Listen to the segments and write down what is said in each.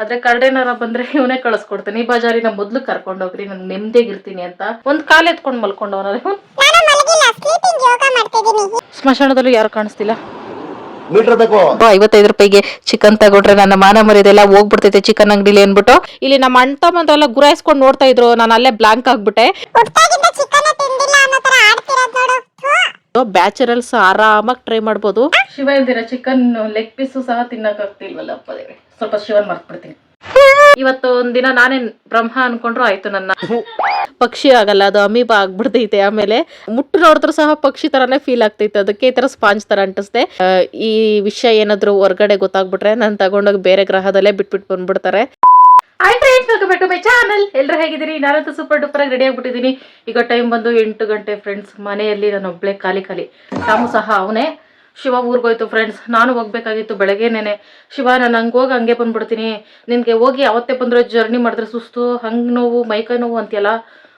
ಆದ್ರೆ ಕರ್ಡೇನಾರ ಬಂದ್ರೆ ಇವನೇ ಕಳಿಸ್ಕೊಡ್ತಾನೆ. ಈ ಬಜಾರಿನ ಮೊದ್ಲು ಕರ್ಕೊಂಡೋಗ್ರಿ ನನ್ ನೆಮ್ಮದಿಯಾಗಿರ್ತೀನಿ ಅಂತ ಒಂದ್ ಕಾಲ್ ಎತ್ಕೊಂಡ್ ಮಲ್ಕೊಂಡವನ ನಾನು ಮಲಗಿಲ್ಲ ಸ್ಲೀಪಿಂಗ್ ಯೋಗ ಮಾಡ್ತಿದ್ದೀನಿ. ಸ್ಮಶಾನದಲ್ಲೂ ಯಾರು ಕಾಣಿಸ್ತಿಲ್ಲ. ಐವತ್ತೈದು ರೂಪಾಯಿಗೆ ಚಿಕನ್ ತಗೊಂಡ್ರೆ ನನ್ನ ಮಾನ ಮರ್ಯಾದೆಲ್ಲ ಹೋಗ್ಬಿಡ್ತೈತೆ ಚಿಕನ್ ಅಂಗಡಿಲಿ ಅನ್ಬಿಟ್ಟು ಇಲ್ಲಿ ನಮ್ಮ ಅಣ್ಣ ತಮ್ಮಂದ್ರೆಲ್ಲ ಗುರಾಯಿಸ್ಕೊಂಡು ನೋಡ್ತಾ ಇದ್ರು ನಾನು ಅಲ್ಲೇ ಬ್ಲಾಂಕ್ ಆಗ್ಬಿಟ್ಟೆ. ಬ್ಯಾಚುರಲ್ಸ್ ಚಿಕನ್ ತಿಂದಿಲ್ಲ ಅನ್ನೋ ತರ ನೋಡು. ಥು. ಬ್ಯಾಚರಲ್ಸ್ ಆರಾಮಾಗಿ ಟ್ರೈ ಮಾಡ್ಬೋದು. ಶಿವ ಇಲ್ದಿರ ಚಿಕನ್ ಲೆಗ್ ಪೀಸು ಸಹ ತಿನ್ನಕ್ ಆಗ್ತಿಲ್ವಲ್ಲ ಸ್ವಲ್ಪ ಶಿವನ್ ಮರ್ತ್ಬಿಡ್ತೀನಿ. ಇವತ್ತು ಒಂದಿನ ನಾನೇನ್ ಬ್ರಹ್ಮ ಅನ್ಕೊಂಡ್ರು ಆಯ್ತು ನನ್ನ. ಪಕ್ಷಿ ಆಗಲ್ಲ, ಅದು ಅಮೀಬ ಆಗ್ಬಿಡ್ತೈತೆ ಆಮೇಲೆ. ಮುಟ್ಟು ನೋಡಿದ್ರು ಸಹ ಪಕ್ಷಿ ತರಾನೇ ಫೀಲ್ ಆಗ್ತೈತೆ, ಅದಕ್ಕೆ ಈ ತರ ಸ್ಪಾಂಜ್ ತರ ಅಂಟಿಸ್ದೆ. ಈ ವಿಷಯ ಏನಾದ್ರು ಹೊರ್ಗಡೆ ಗೊತ್ತಾಗ್ಬಿಟ್ರೆ ನಾನು ತಗೊಂಡೋಗಿ ಬೇರೆ ಗ್ರಹದಲ್ಲೇ ಬಿಟ್ಬಿಟ್ಟು ಬಂದ್ಬಿಡ್ತಾರೆ. Friends welcome to my channel ಎಲ್ಲರೂ ಹೇಗಿದ್ದೀರಿ? ನಾನಂತೂ ಸೂಪರ್ ಡೂಪರ್ ಆಗಿ ರೆಡಿ ಆಗ್ಬಿಟ್ಟಿದ್ದೀನಿ. ಈಗ ಟೈಮ್ ಬಂದು ಎಂಟು ಗಂಟೆ ಫ್ರೆಂಡ್ಸ್ ಮನೆಯಲ್ಲಿ ನಾನು ಒಬ್ಳೆ ಖಾಲಿ ಖಾಲಿ. ರಾಮು ಸಹ ಅವನೇ. ಶಿವ ಊರ್ಗೋಯ್ತು ಫ್ರೆಂಡ್ಸ್ ನಾನು ಹೋಗ್ಬೇಕಾಗಿತ್ತು ಬೆಳಗ್ಗೆನೇನೆ. ಶಿವ, ನಾನು ಹಂಗೆ ಹೋಗಿ ಹಂಗೆ ಬಂದ್ಬಿಡ್ತೀನಿ. ನಿನಗೆ ಹೋಗಿ ಅವತ್ತೇ ಬಂದ್ರೆ ಜರ್ನಿ ಮಾಡಿದ್ರೆ ಸುಸ್ತು. ಹಂಗೆ ನೋವು ಮೈಕೈ ನೋವು ಅಂತೀಯಲ್ಲ?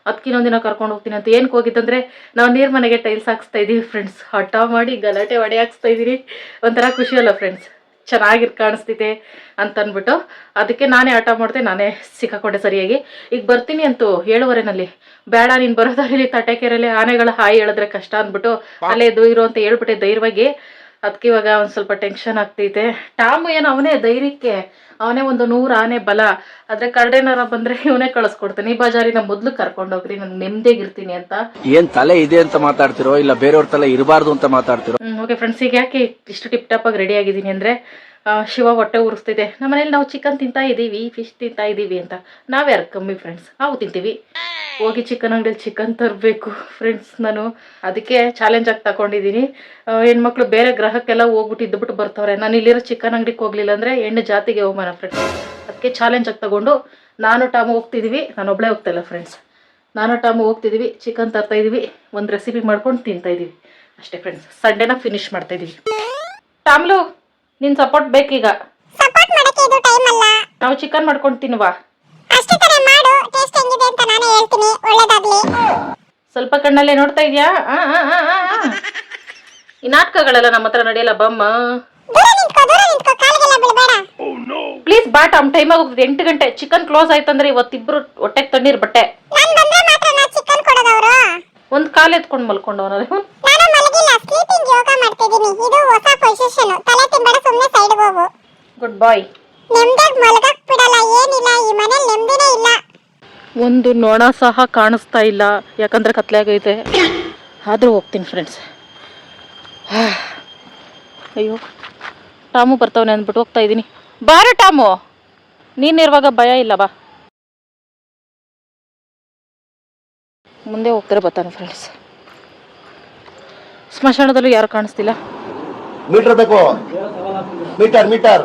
ಅದಕ್ಕಿನ್ನೊಂದಿನ ಕರ್ಕೊಂಡು ಹೋಗ್ತೀನಿ ಅಂತ. ಏನಕ್ಕೆ ಹೋಗಿದ್ದಂದ್ರೆ ನಾವು ನೀರು ಮನೆಗೆ ಟೈಲ್ಸ್ ಹಾಕ್ಸ್ತಾ ಇದ್ದೀವಿ ಫ್ರೆಂಡ್ಸ್ ಹಠ ಮಾಡಿ ಗಲಾಟೆ ಒಡೆ ಹಾಕ್ಸ್ತಾ ಇದೀನಿ ಒಂಥರ ಖುಷಿ ಅಲ್ಲ ಫ್ರೆಂಡ್ಸ್ ಚೆನ್ನಾಗಿರ್ ಕಾಣಿಸ್ತಿದೆ ಅಂತ ಅಂದ್ಬಿಟ್ಟು ಅದಕ್ಕೆ ನಾನೇ ಆಟ ಮಾಡಿದೆ ನಾನೇ ಸಿಕ್ಕಾಕೊಂಡೆ ಸರಿಯಾಗಿ. ಈಗ ಬರ್ತೀನಿ ಅಂತೂ ಏಳುವರೆನಲ್ಲಿ. ಬೇಡ, ನೀನು ಬರೋದಾರಲ್ಲಿ ತಟೆಕೆರೆಯಲ್ಲಿ ಆನೆಗಳ ಹಾಯಿ ಹೇಳಿದ್ರೆ ಕಷ್ಟ ಅಂದ್ಬಿಟ್ಟು ಅಲ್ಲೇ ಇರು ಅಂತ ಹೇಳ್ಬಿಟ್ಟೆ ಧೈರ್ಯವಾಗಿ. ಅದಕ್ಕೆ ಇವಾಗ ಒಂದು ಸ್ವಲ್ಪ ಟೆನ್ಷನ್ ಆಗ್ತೈತೆ. ಟಾಮ್ ಏನು ಅವನೇ ಧೈರ್ಯಕ್ಕೆ ಅವನೇ ಒಂದು ನೂರು ಆನೆ ಬಲ. ಆದ್ರೆ ಕರ್ಡೇನಾರ ಬಂದ್ರೆ ಇವನೇ ಕಳಿಸ್ಕೊಡ್ತಾನೆ. ಈ ಬಜಾರಿನ ಮೊದ್ಲು ಕರ್ಕೊಂಡೋಗ್ರಿ ನಾನು ನೆಮ್ಮದಿಯಾಗಿರ್ತೀನಿ ಅಂತ. ಏನ್ ತಲೆ ಇದೆ ಅಂತ ಮಾತಾಡ್ತಿರೋ ಇಲ್ಲ ಬೇರೆಯವ್ರ ತಲೆ ಇರಬಾರ್ದು ಅಂತ ಮಾತಾಡ್ತಿರೋ? ಓಕೆ ಫ್ರೆಂಡ್ಸ್ ಈಗ ಯಾಕೆ ಇಷ್ಟು ಟಿಪ್ ಟಾಪ್ ಆಗಿ ರೆಡಿ ಆಗಿದ್ದೀನಿ ಅಂದ್ರೆ ಶಿವ ಹೊಟ್ಟೆ ಉರಿಸ್ತಿದೆ. ನಮ್ಮ ಮನೇಲಿ ನಾವು ಚಿಕನ್ ತಿಂತಾ ಇದ್ದೀವಿ ಫಿಶ್ ತಿಂತಾ ಇದ್ದೀವಿ ಅಂತ. ನಾವ್ಯಾರು ಕಮ್ಮಿ ಫ್ರೆಂಡ್ಸ್ ನಾವು ತಿಂತೀವಿ. ಹೋಗಿ ಚಿಕನ್ ಅಂಗಡಿಯಲ್ಲಿ ಚಿಕನ್ ತರಬೇಕು ಫ್ರೆಂಡ್ಸ್ ನಾನು. ಅದಕ್ಕೆ ಚಾಲೆಂಜ್ ಆಗಿ ತಗೊಂಡಿದ್ದೀನಿ ಹೆಣ್ಮಕ್ಳು ಬೇರೆ ಗ್ರಹಕ್ಕೆಲ್ಲ ಹೋಗ್ಬಿಟ್ಟು ಇದ್ದುಬಿಟ್ಟು ಬರ್ತಾವ್ರೆ. ನಾನು ಇಲ್ಲಿರೋ ಚಿಕನ್ ಅಂಗಡಿಗೆ ಹೋಗ್ಲಿಲ್ಲ ಅಂದರೆ ಹೆಣ್ಣು ಜಾತಿಗೆ ಹೋಗೋಣ ಫ್ರೆಂಡ್ಸ್ ಅದಕ್ಕೆ ಚಾಲೆಂಜ್ ಆಗಿ ತಗೊಂಡು ನಾನು ಟಾಮು ಹೋಗ್ತಿದ್ದೀವಿ ನಾನು ಒಬ್ಬಳೇ ಹೋಗ್ತಾ ಇಲ್ಲ ಫ್ರೆಂಡ್ಸ್ ನಾನು ಟಾಮು ಹೋಗ್ತಿದ್ದೀವಿ ಚಿಕನ್ ತರ್ತಾ ಇದ್ದೀವಿ ಒಂದು ರೆಸಿಪಿ ಮಾಡ್ಕೊಂಡು ತಿಂತಾ ಇದ್ದೀವಿ ಅಷ್ಟೇ ಫ್ರೆಂಡ್ಸ್ ಸಂಡೇನ ಫಿನಿಶ್ ಮಾಡ್ತಾ ಇದ್ದೀವಿ ಟಾಮ್ಲು ನಿನ್ ಸಪೋರ್ಟ್ ಬೇಕೀಗ? ನಾವು ಚಿಕನ್ ಮಾಡ್ಕೊಂಡು ತಿನ್ನುವ. ಟೇಸ್ಟ್ ಹೆಂಗಿದೆ ಅಂತ ನಾನು ಹೇಳ್ತೀನಿ. ಒಳ್ಳೇದಾಗ್ಲಿ. ಸ್ವಲ್ಪ ಕಣ್ಣಲ್ಲೇ ನೋಡ್ತಾ ಇದೀಯಾ. ಈ ನಾಟಕಗಳೆಲ್ಲ ನಮ್ಮ ಹತ್ರ ನಡೆಯಲ್ಲ ಬಮ್ಮ. ದೂರ ನಿಂತ್ಕೋ ದೂರ ನಿಂತ್ಕೋ ಕಾಲಿಗೆಲ್ಲ ಬೀಳ್ಬೇಡ. ಪ್ಲೀಸ್ ಬಾ ಟೈಮ್ ಟೈಮ್ ಆಗೋಗ್ತದೆ. ಎಂಟು ಗಂಟೆ. ಚಿಕನ್ ಕ್ಲೋಸ್ ಆಯ್ತಂದ್ರೆ ಇವತ್ತಿಬ್ರು ಹೊಟ್ಟೆಗೆ ತಣ್ಣೀರ್ ಬಟ್ಟೆ. ನಾನು ಬಂದ್ರೆ ಮಾತ್ರ ನಾನು ಚಿಕನ್ ಕೊಡೋದವ್ರು ಒಂದ್ ಕಾಲ್ ಎತ್ಕೊಂಡು ಮಲ್ಕೊಂಡವನ ನಾನು ಮಲಗಿಲ್ಲ ಸ್ಲೀಪಿಂಗ್ ಯೋಗ ಮಾಡ್ತಿದ್ದೀನಿ. ಇದು ಹೊಸ ಪೊಸಿಷನ್ ತಲೆ ತಿನ್ಬೇಡ ಸುಮ್ಮನೆ ಸೈಡ್ ಹೋಗು. ಗುಡ್ ಬಾಯ್ ನೆಮ್ಮದಿಯಾಗಿ ಮಲಗಕ್ ಬಿಡಲ್ಲ ಏನಿಲ್ಲ. ಈ ಮನೇಲಿ ನೆಮ್ಮದಿನೇ ಇಲ್ಲ. ಒಂದು ನೋಣ ಸಹ ಕಾಣಿಸ್ತಾ ಇಲ್ಲ. ಯಾಕಂದ್ರೆ ಕತ್ಲೆ ಆಗೈತೆ ಆದರೂ ಹೋಗ್ತೀನಿ ಫ್ರೆಂಡ್ಸ್ ಅಯ್ಯೋ, ಟಾಮು ಬರ್ತಾವನೆ ಅಂದ್ಬಿಟ್ಟು ಹೋಗ್ತಾ ಇದ್ದೀನಿ. ಬಾರ ಟಾಮು! ನೀನಿರುವಾಗ ಭಯ ಇಲ್ಲ, ಬಾ. ಮುಂದೆ ಹೋಗ್ತಾರೆ ಬರ್ತಾನೆ ಫ್ರೆಂಡ್ಸ್ ಸ್ಮಶಾನದಲ್ಲೂ ಯಾರು ಕಾಣಿಸ್ತಿಲ್ಲ? ಮೀಟರ್ ಬೇಕು. Meter meter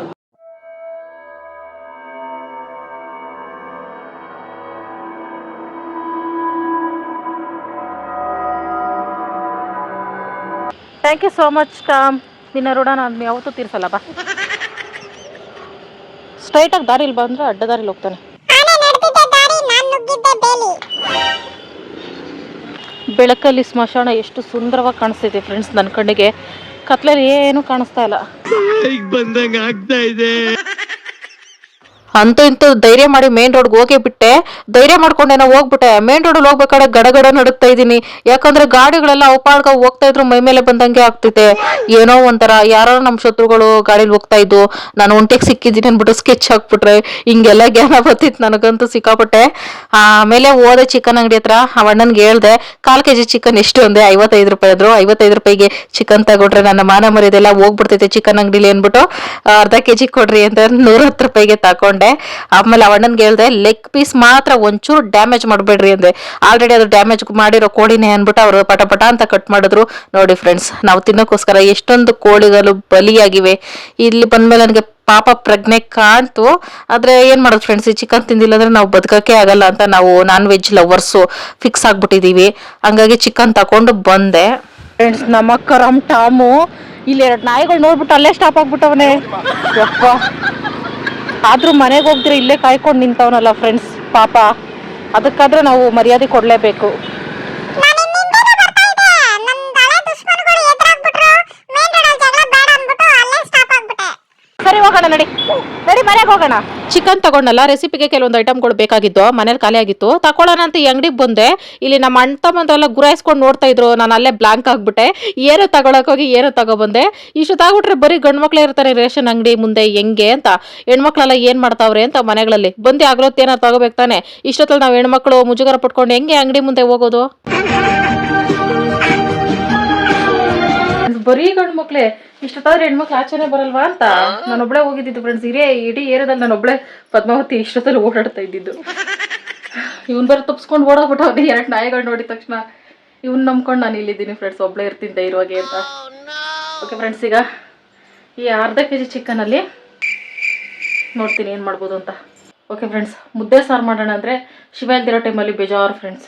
thank you so much Tom ನಿನ್ನ ಋಣ ನಾನು ಯಾವತ್ತೂ ತೀರ್ಸಲ್ಲ ಬಾ. ಸ್ಟ್ರೈಟಾಗಿ ದಾರಿಲಿ ಬಂದ್ರೆ ಅಡ್ಡ ದಾರಿಲಿ ಹೋಗ್ತಾನೆ. ಆನೆ ನಡೆದಿದ್ದ ದಾರಿ ನಾನ್ ನುಗ್ಗಿದ್ದೆ ಬೇಲಿ. ಬೆಳಕಲ್ಲಿ ಸ್ಮಶಾನ ಎಷ್ಟು ಸುಂದರವಾಗಿ ಕಾಣಿಸ್ತೈತೆ ಫ್ರೆಂಡ್ಸ್ ನನ್ನ ಕಣ್ಣಿಗೆ. ಕತ್ಲಲ್ಲಿ ಏನು ಕಾಣಿಸ್ತಾ ಇಲ್ಲ. ಬಂದಂಗೆ ಆಗ್ತಾ ಇದೆ. ಅಂತೂ ಇಂತೂ ಧೈರ್ಯ ಮಾಡಿ ಮೇನ್ ರೋಡ್ಗೆ ಹೋಗೇ ಬಿಟ್ಟೆ. ಧೈರ್ಯ ಮಾಡ್ಕೊಂಡೇನೋ ಹೋಗ್ಬಿಟ್ಟೆ. ಮೇನ್ ರೋಡಲ್ಲಿ ಹೋಗ್ಬೇಕಾದ್ರೆ ಗಡಗಡ ನಡುಕ್ತಾ ಇದ್ದೀನಿ. ಯಾಕಂದ್ರೆ ಗಾಡಿಗಳೆಲ್ಲ ಅವಪಾಡ್ಗ ಹೋಗ್ತಾ ಇದ್ರು ಮೈ ಮೇಲೆ ಬಂದಂಗೆ ಆಗ್ತಿದೆ. ಏನೋ ಒಂಥರ ಯಾರೋ ನಮ್ಮ ಶತ್ರುಗಳು ಗಾಡಿಲಿ ಹೋಗ್ತಾ ಇದ್ದು ನಾನು ಒಂಟೆಗೆ ಸಿಕ್ಕಿದ್ದೀನಿ ಅಂದ್ಬಿಟ್ಟು ಸ್ಕೆಚ್ ಹಾಕ್ಬಿಟ್ರೆ. ಹಿಂಗೆಲ್ಲ ಜ್ಞಾನ ಬರ್ತಿತ್ತು ನನಗಂತೂ ಸಿಕ್ಕಾಪಟ್ಟೆ. ಆಮೇಲೆ ಹೋದೆ ಚಿಕನ್ ಅಂಗಡಿ ಹತ್ರ. ಅಣ್ಣನ್ಗೆ ಹೇಳ್ದೆ, ಕಾಲು ಕೆ ಜಿ ಚಿಕನ್ ಎಷ್ಟು ಅಂದೆ. ಐವತ್ತೈದು ರೂಪಾಯಿ ಆದ್ರು ಐವತ್ತೈದು ರೂಪಾಯಿಗೆ ಚಿಕನ್ ತಗೊಂಡ್ರೆ ನನ್ನ ಮಾನ ಮರ್ಯಾದೆಲ್ಲ ಹೋಗ್ಬಿಡ್ತೈತೆ ಚಿಕನ್ ಅಂಗಡಿಲಿ ಅಂದ್ಬಿಟ್ಟು, ಅರ್ಧ ಕೆ ಜಿ ಕೊಡ್ರಿ ಅಂತ ನೂರ ಹತ್ತು ರೂಪಾಯಿಗೆ ತಕೊಂಡೆ ಆಮೇಲೆ ಆ ಅಣ್ಣನ್ಗೆ ಹೇಳ್ದೆ ಲೆಗ್ ಪೀಸ್ ಮಾತ್ರ ಒಂಚೂರು ಡ್ಯಾಮೇಜ್ ಮಾಡಬೇಡ್ರಿ ಅಂದೆ. ಆಲ್ರೆಡಿ ಅದು ಡ್ಯಾಮೇಜ್ ಮಾಡಿರೋ ಕೋಳಿನೇ ಅಂದ್ಬಿಟ್ಟು ಅವರು ಪಟ ಪಟ ಅಂತ ಕಟ್ ಮಾಡಿದ್ರು. ನೋಡಿ ಫ್ರೆಂಡ್ಸ್ ನಾವು ತಿನ್ನೋಕ್ಕೋಸ್ಕರ ಎಷ್ಟೊಂದು ಕೋಳಿಗಳು ಬಲಿಯಾಗಿವೆ. ಇಲ್ಲಿ ಬಂದ್ಮೇಲೆ ನನಗೆ ಪಾಪ ಪ್ರಜ್ಞೆ ಕಾಣ್ತು. ಆದರೆ ಏನು ಮಾಡೋದು ಫ್ರೆಂಡ್ಸ್ ಈ ಚಿಕನ್ ತಿಂದಿಲ್ಲ ಅಂದ್ರೆ ನಾವು ಬದುಕೋಕ್ಕೆ ಆಗಲ್ಲ ಅಂತ ನಾವು ನಾನ್ ವೆಜ್ ಲವರ್ಸು ಫಿಕ್ಸ್ ಆಗಿಬಿಟ್ಟಿದ್ದೀವಿ ಹಂಗಾಗಿ ಚಿಕನ್ ತಗೊಂಡು ಬಂದೆ. ಫ್ರೆಂಡ್ಸ್ ನಮ್ಮ ಕರಮ್ ಟಾಮು, ಇಲ್ಲಿ ಎರಡು ನಾಯಿಗಳು ನೋಡ್ಬಿಟ್ಟು ಅಲ್ಲೇ ಸ್ಟಾಪ್ ಆಗ್ಬಿಟ್ಟವನೇ. ಯಪ್ಪ. ಆದ್ರೂ ಮನೆಗೆ ಹೋಗ್ದಿರ ಇಲ್ಲೇ ಕಾಯ್ಕೊಂಡು ನಿಂತವನಲ್ಲ ಫ್ರೆಂಡ್ಸ್ ಪಾಪ. ಅದಕ್ಕಾದ್ರೆ ನಾವು ಮರ್ಯಾದೆ ಕೊಡ್ಲೇಬೇಕು. ಸರಿ, ಹೋಗೋಣ ನಡಿ. ನಡಿ ಮನೆಗೆ ಹೋಗೋಣ. ಚಿಕನ್ ತಗೊಂಡಲ್ಲ ರೆಸಿಪಿಗೆ ಕೆಲವೊಂದು ಐಟಮ್ಗಳು ಬೇಕಾಗಿತ್ತು, ಮನೇಲಿ ಖಾಲಿ ಆಗಿತ್ತು ತಗೊಳ್ಳೋಣ ಅಂತ ಈ ಅಂಗಡಿಗೆ ಬಂದೆ. ಇಲ್ಲಿ ನಮ್ಮ ಅಣ್ಣ ತಮ್ಮಂದೆಲ್ಲ ಗುರಾಯಿಸ್ಕೊಂಡು ನೋಡ್ತಾ ಇದ್ರು, ನಾನು ಅಲ್ಲೇ ಬ್ಲಾಂಕ್ ಆಗ್ಬಿಟ್ಟೆ. ಏನು ತಗೊಳಕ್ ಹೋಗಿ, ಏನು ತಗೊಬಂದೆ. ಇಷ್ಟೊತ್ತಾಗ್ಬಿಟ್ರೆ ಬರೀ ಗಂಡು ಮಕ್ಳೇ ಇರ್ತಾರೆ ರೇಷನ್ ಅಂಗಡಿ ಮುಂದೆ ಹೆಂಗೆ ಅಂತ. ಹೆಣ್ಮಕ್ಳೆಲ್ಲ ಏನು ಮಾಡ್ತಾವ್ರೆ ಅಂತ ಮನೆಗಳಲ್ಲಿ. ಬಂದು ಆಗ್ಲೊತ್ತು ಏನಾರು ತಗೋಬೇಕು ತಾನೆ. ಇಷ್ಟೊತ್ತಲ್ಲಿ ನಾವು ಹೆಣ್ಮಕ್ಳು ಮುಜುಗರ ಪಟ್ಕೊಂಡು ಹೆಂಗೆ ಅಂಗಡಿ ಮುಂದೆ ಹೋಗೋದು? ಬರೀ ಗಂಡು ಮಕ್ಳೇ ಇಷ್ಟೊತ್ತಾದ್ರೆ ಹೆಣ್ಮಕ್ಳು ಆಚೆನೆ ಬರಲ್ವಾ ಅಂತ. ನಾನೊಬ್ಳೆ ಹೋಗಿದ್ದಿದ್ದು ಫ್ರೆಂಡ್ಸ್ ಇರೇ ಇಡೀ ಏರಿಯಾದಲ್ಲಿ ನಾನೊಬ್ಳೆ ಪದ್ಮಾವತಿ ಇಷ್ಟೊತ್ತಲ್ಲಿ ಓಡಾಡ್ತಾ ಇದ್ದಿದ್ದು. ಇವನ್ ಬರ ತಪ್ಸ್ಕೊಂಡು ಓಡಾಡ್ಬಿಟ್ಟು ಅವ್ರಿಗೆ ಎರಡು ನಾಯಿಗಳು ನೋಡಿದ ತಕ್ಷಣ ಇವನ್ ನಂಬ್ಕೊಂಡು ನಾನು ಇಲ್ಲಿದ್ದೀನಿ ಫ್ರೆಂಡ್ಸ್ ಒಬ್ಳೆ ಇರ್ತೀನಿ ಧೈರ್ಯವಾಗಿ ಅಂತ. ಓಕೆ ಫ್ರೆಂಡ್ಸ್ ಈಗ ಈ ಅರ್ಧ ಕೆ ಜಿ ಚಿಕನಲ್ಲಿ ನೋಡ್ತೀನಿ ಏನು ಮಾಡ್ಬೋದು ಅಂತ. ಓಕೆ ಫ್ರೆಂಡ್ಸ್ ಮುದ್ದೆ ಸಾರು ಮಾಡೋಣ ಅಂದ್ರೆ ಶಿವ ಇಲ್ದಿರೋ ಟೈಮಲ್ಲಿ ಬೇಜಾರು ಫ್ರೆಂಡ್ಸ್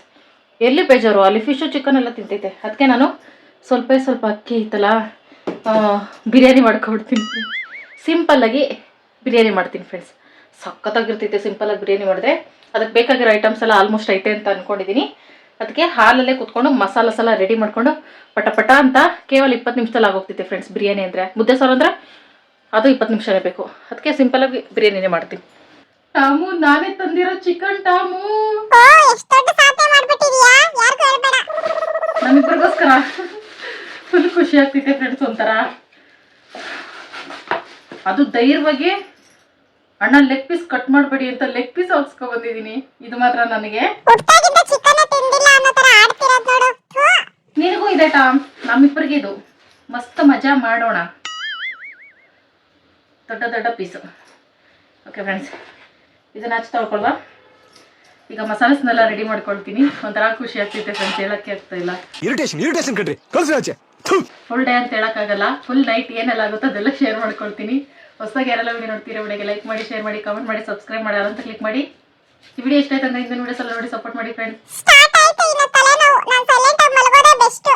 ಎಲ್ಲಿ ಬೇಜಾರು? ಅಲ್ಲಿ ಫಿಶು ಚಿಕನ್ ಎಲ್ಲ ತಿಂತೈತೆ. ಅದಕ್ಕೆ ನಾನು ಸ್ವಲ್ಪ ಸ್ವಲ್ಪ ಅಕ್ಕಿ ಐತಲ್ಲ ಬಿರಿಯಾನಿ ಮಾಡ್ಕೊಬಿಡ್ತೀನಿ ಸಿಂಪಲ್ಲಾಗಿ ಬಿರಿಯಾನಿ ಮಾಡ್ತೀನಿ ಫ್ರೆಂಡ್ಸ್ ಸಖತ್ತಾಗಿರ್ತೈತೆ ಸಿಂಪಲ್ಲಾಗಿ ಬಿರಿಯಾನಿ ಮಾಡಿದ್ರೆ. ಅದಕ್ಕೆ ಬೇಕಾಗಿರೋ ಐಟಮ್ಸ್ ಎಲ್ಲ ಆಲ್ಮೋಸ್ಟ್ ಐತೆ ಅಂತ ಅಂದ್ಕೊಂಡಿದ್ದೀನಿ ಅದಕ್ಕೆ ಹಾಲಲ್ಲೇ ಕುತ್ಕೊಂಡು ಮಸಾಲ ಸಲ ರೆಡಿ ಮಾಡಿಕೊಂಡು ಪಟ ಪಟ ಅಂತ ಕೇವಲ ಇಪ್ಪತ್ತು ನಿಮಿಷದಲ್ಲಿ ಆಗೋಗ್ತೈತೆ ಫ್ರೆಂಡ್ಸ್ ಬಿರಿಯಾನಿ ಅಂದರೆ. ಮುದ್ದೆ ಸಾರು ಅಂದರೆ ಅದು ಇಪ್ಪತ್ತು ನಿಮಿಷನೇ ಬೇಕು. ಅದಕ್ಕೆ ಸಿಂಪಲಾಗಿ ಬಿರಿಯಾನಿನೇ ಮಾಡ್ತೀನಿ. ಟಾಮು ನಾನೇ ತಂದಿರೋ ಚಿಕನ್ ಟಾಮು ನಮ್ಮಿಬ್ಬರಿಗೋಸ್ಕರ ಫುಲ್ ಖುಷಿ ಆಗ್ತೈತೆ ಫ್ರೆಂಡ್ಸ್ ಒಂಥರ. ಅದು ಧೈರ್ಯವಾಗಿ ಅಣ್ಣ ಲೆಗ್ ಪೀಸ್ ಕಟ್ ಮಾಡಬೇಡಿ ಅಂತ ಲೆಗ್ ಪೀಸ್ ಹಾಕ್ಸ್ಕೊ ಬಂದಿದ್ದೀನಿ ಇದು ಮಾತ್ರ ನನಗೆ. ಹುಟ್ಟಾಗಿಂದ ಚಿಕನ್ ತಿಂದಿಲ್ಲ ಅನ್ನೋ ತರ ನೋಡು. ನಿನಗೂ ಇದೆ ಟಾಮ್. ನಮ್ಮಿಬ್ಬರಿಗೆ ಇದು. ಮಸ್ತ್ ಮಜಾ ಮಾಡೋಣ. ದೊಡ್ಡ ದೊಡ್ಡ ಪೀಸ್ ಓಕೆ ಫ್ರೆಂಡ್ಸ್ ಇದನ್ನ ಹಚ್ಚಿ ತೊಳ್ಕೊಳ್ವಾ. ಈಗ ಮಸಾಲೆಸ್ನೆಲ್ಲ ರೆಡಿ ಮಾಡ್ಕೊಳ್ತೀನಿ. ಒಂಥರ ಖುಷಿ ಆಗ್ತೈತೆ ಫ್ರೆಂಡ್ಸ್ ಹೇಳಕ್ಕೆ ಆಗ್ತಾ ಇಲ್ಲ. ಇರಿಟೇಷನ್ ಇರಿಟೇಷನ್ ಕಣ್ರಿ. ಕಳ್ಸಿ ಆಚೆ. ಫುಲ್ ಡೇ ಅಂತ ಹೇಳಕ್ಕಾಗಲ್ಲ. ಫುಲ್ ನೈಟ್ ಏನೆಲ್ಲ ಆಗುತ್ತೋ ಅದೆಲ್ಲ ಶೇರ್ ಮಾಡ್ಕೊಳ್ತೀನಿ. ಹೊಸದಾಗಿ ಯಾರೆಲ್ಲ ವಿಡಿಯೋ ನೋಡ್ತೀರಾ ವಿಡಿಯೋಗೆ ಲೈಕ್ ಮಾಡಿ ಶೇರ್ ಮಾಡಿ ಕಮೆಂಟ್ ಮಾಡಿ ಸಬ್ಸ್ಕ್ರೈಬ್ ಮಾಡಿ ಅಂತ ಕ್ಲಿಕ್ ಮಾಡಿ. ಈ ವಿಡಿಯೋ ಇಷ್ಟ ಆಯ್ತಂದ್ರೆ ಅಂದ್ರೆ ವಿಡಿಯೋ ಸಲ ಎಲ್ಲ ನೋಡಿ ಸಪೋರ್ಟ್ ಮಾಡಿ ಫ್ರೆಂಡ್ಸ್ ಸ್ಟಾರ್ಟ್ ಆಯ್ತು ಇನ್ನು ತಲೆನೋವು. ನಾನು ಸೈಲೆಂಟ್ ಆಗಿ ಮಲಗೋದೇ ಬೆಸ್ಟ್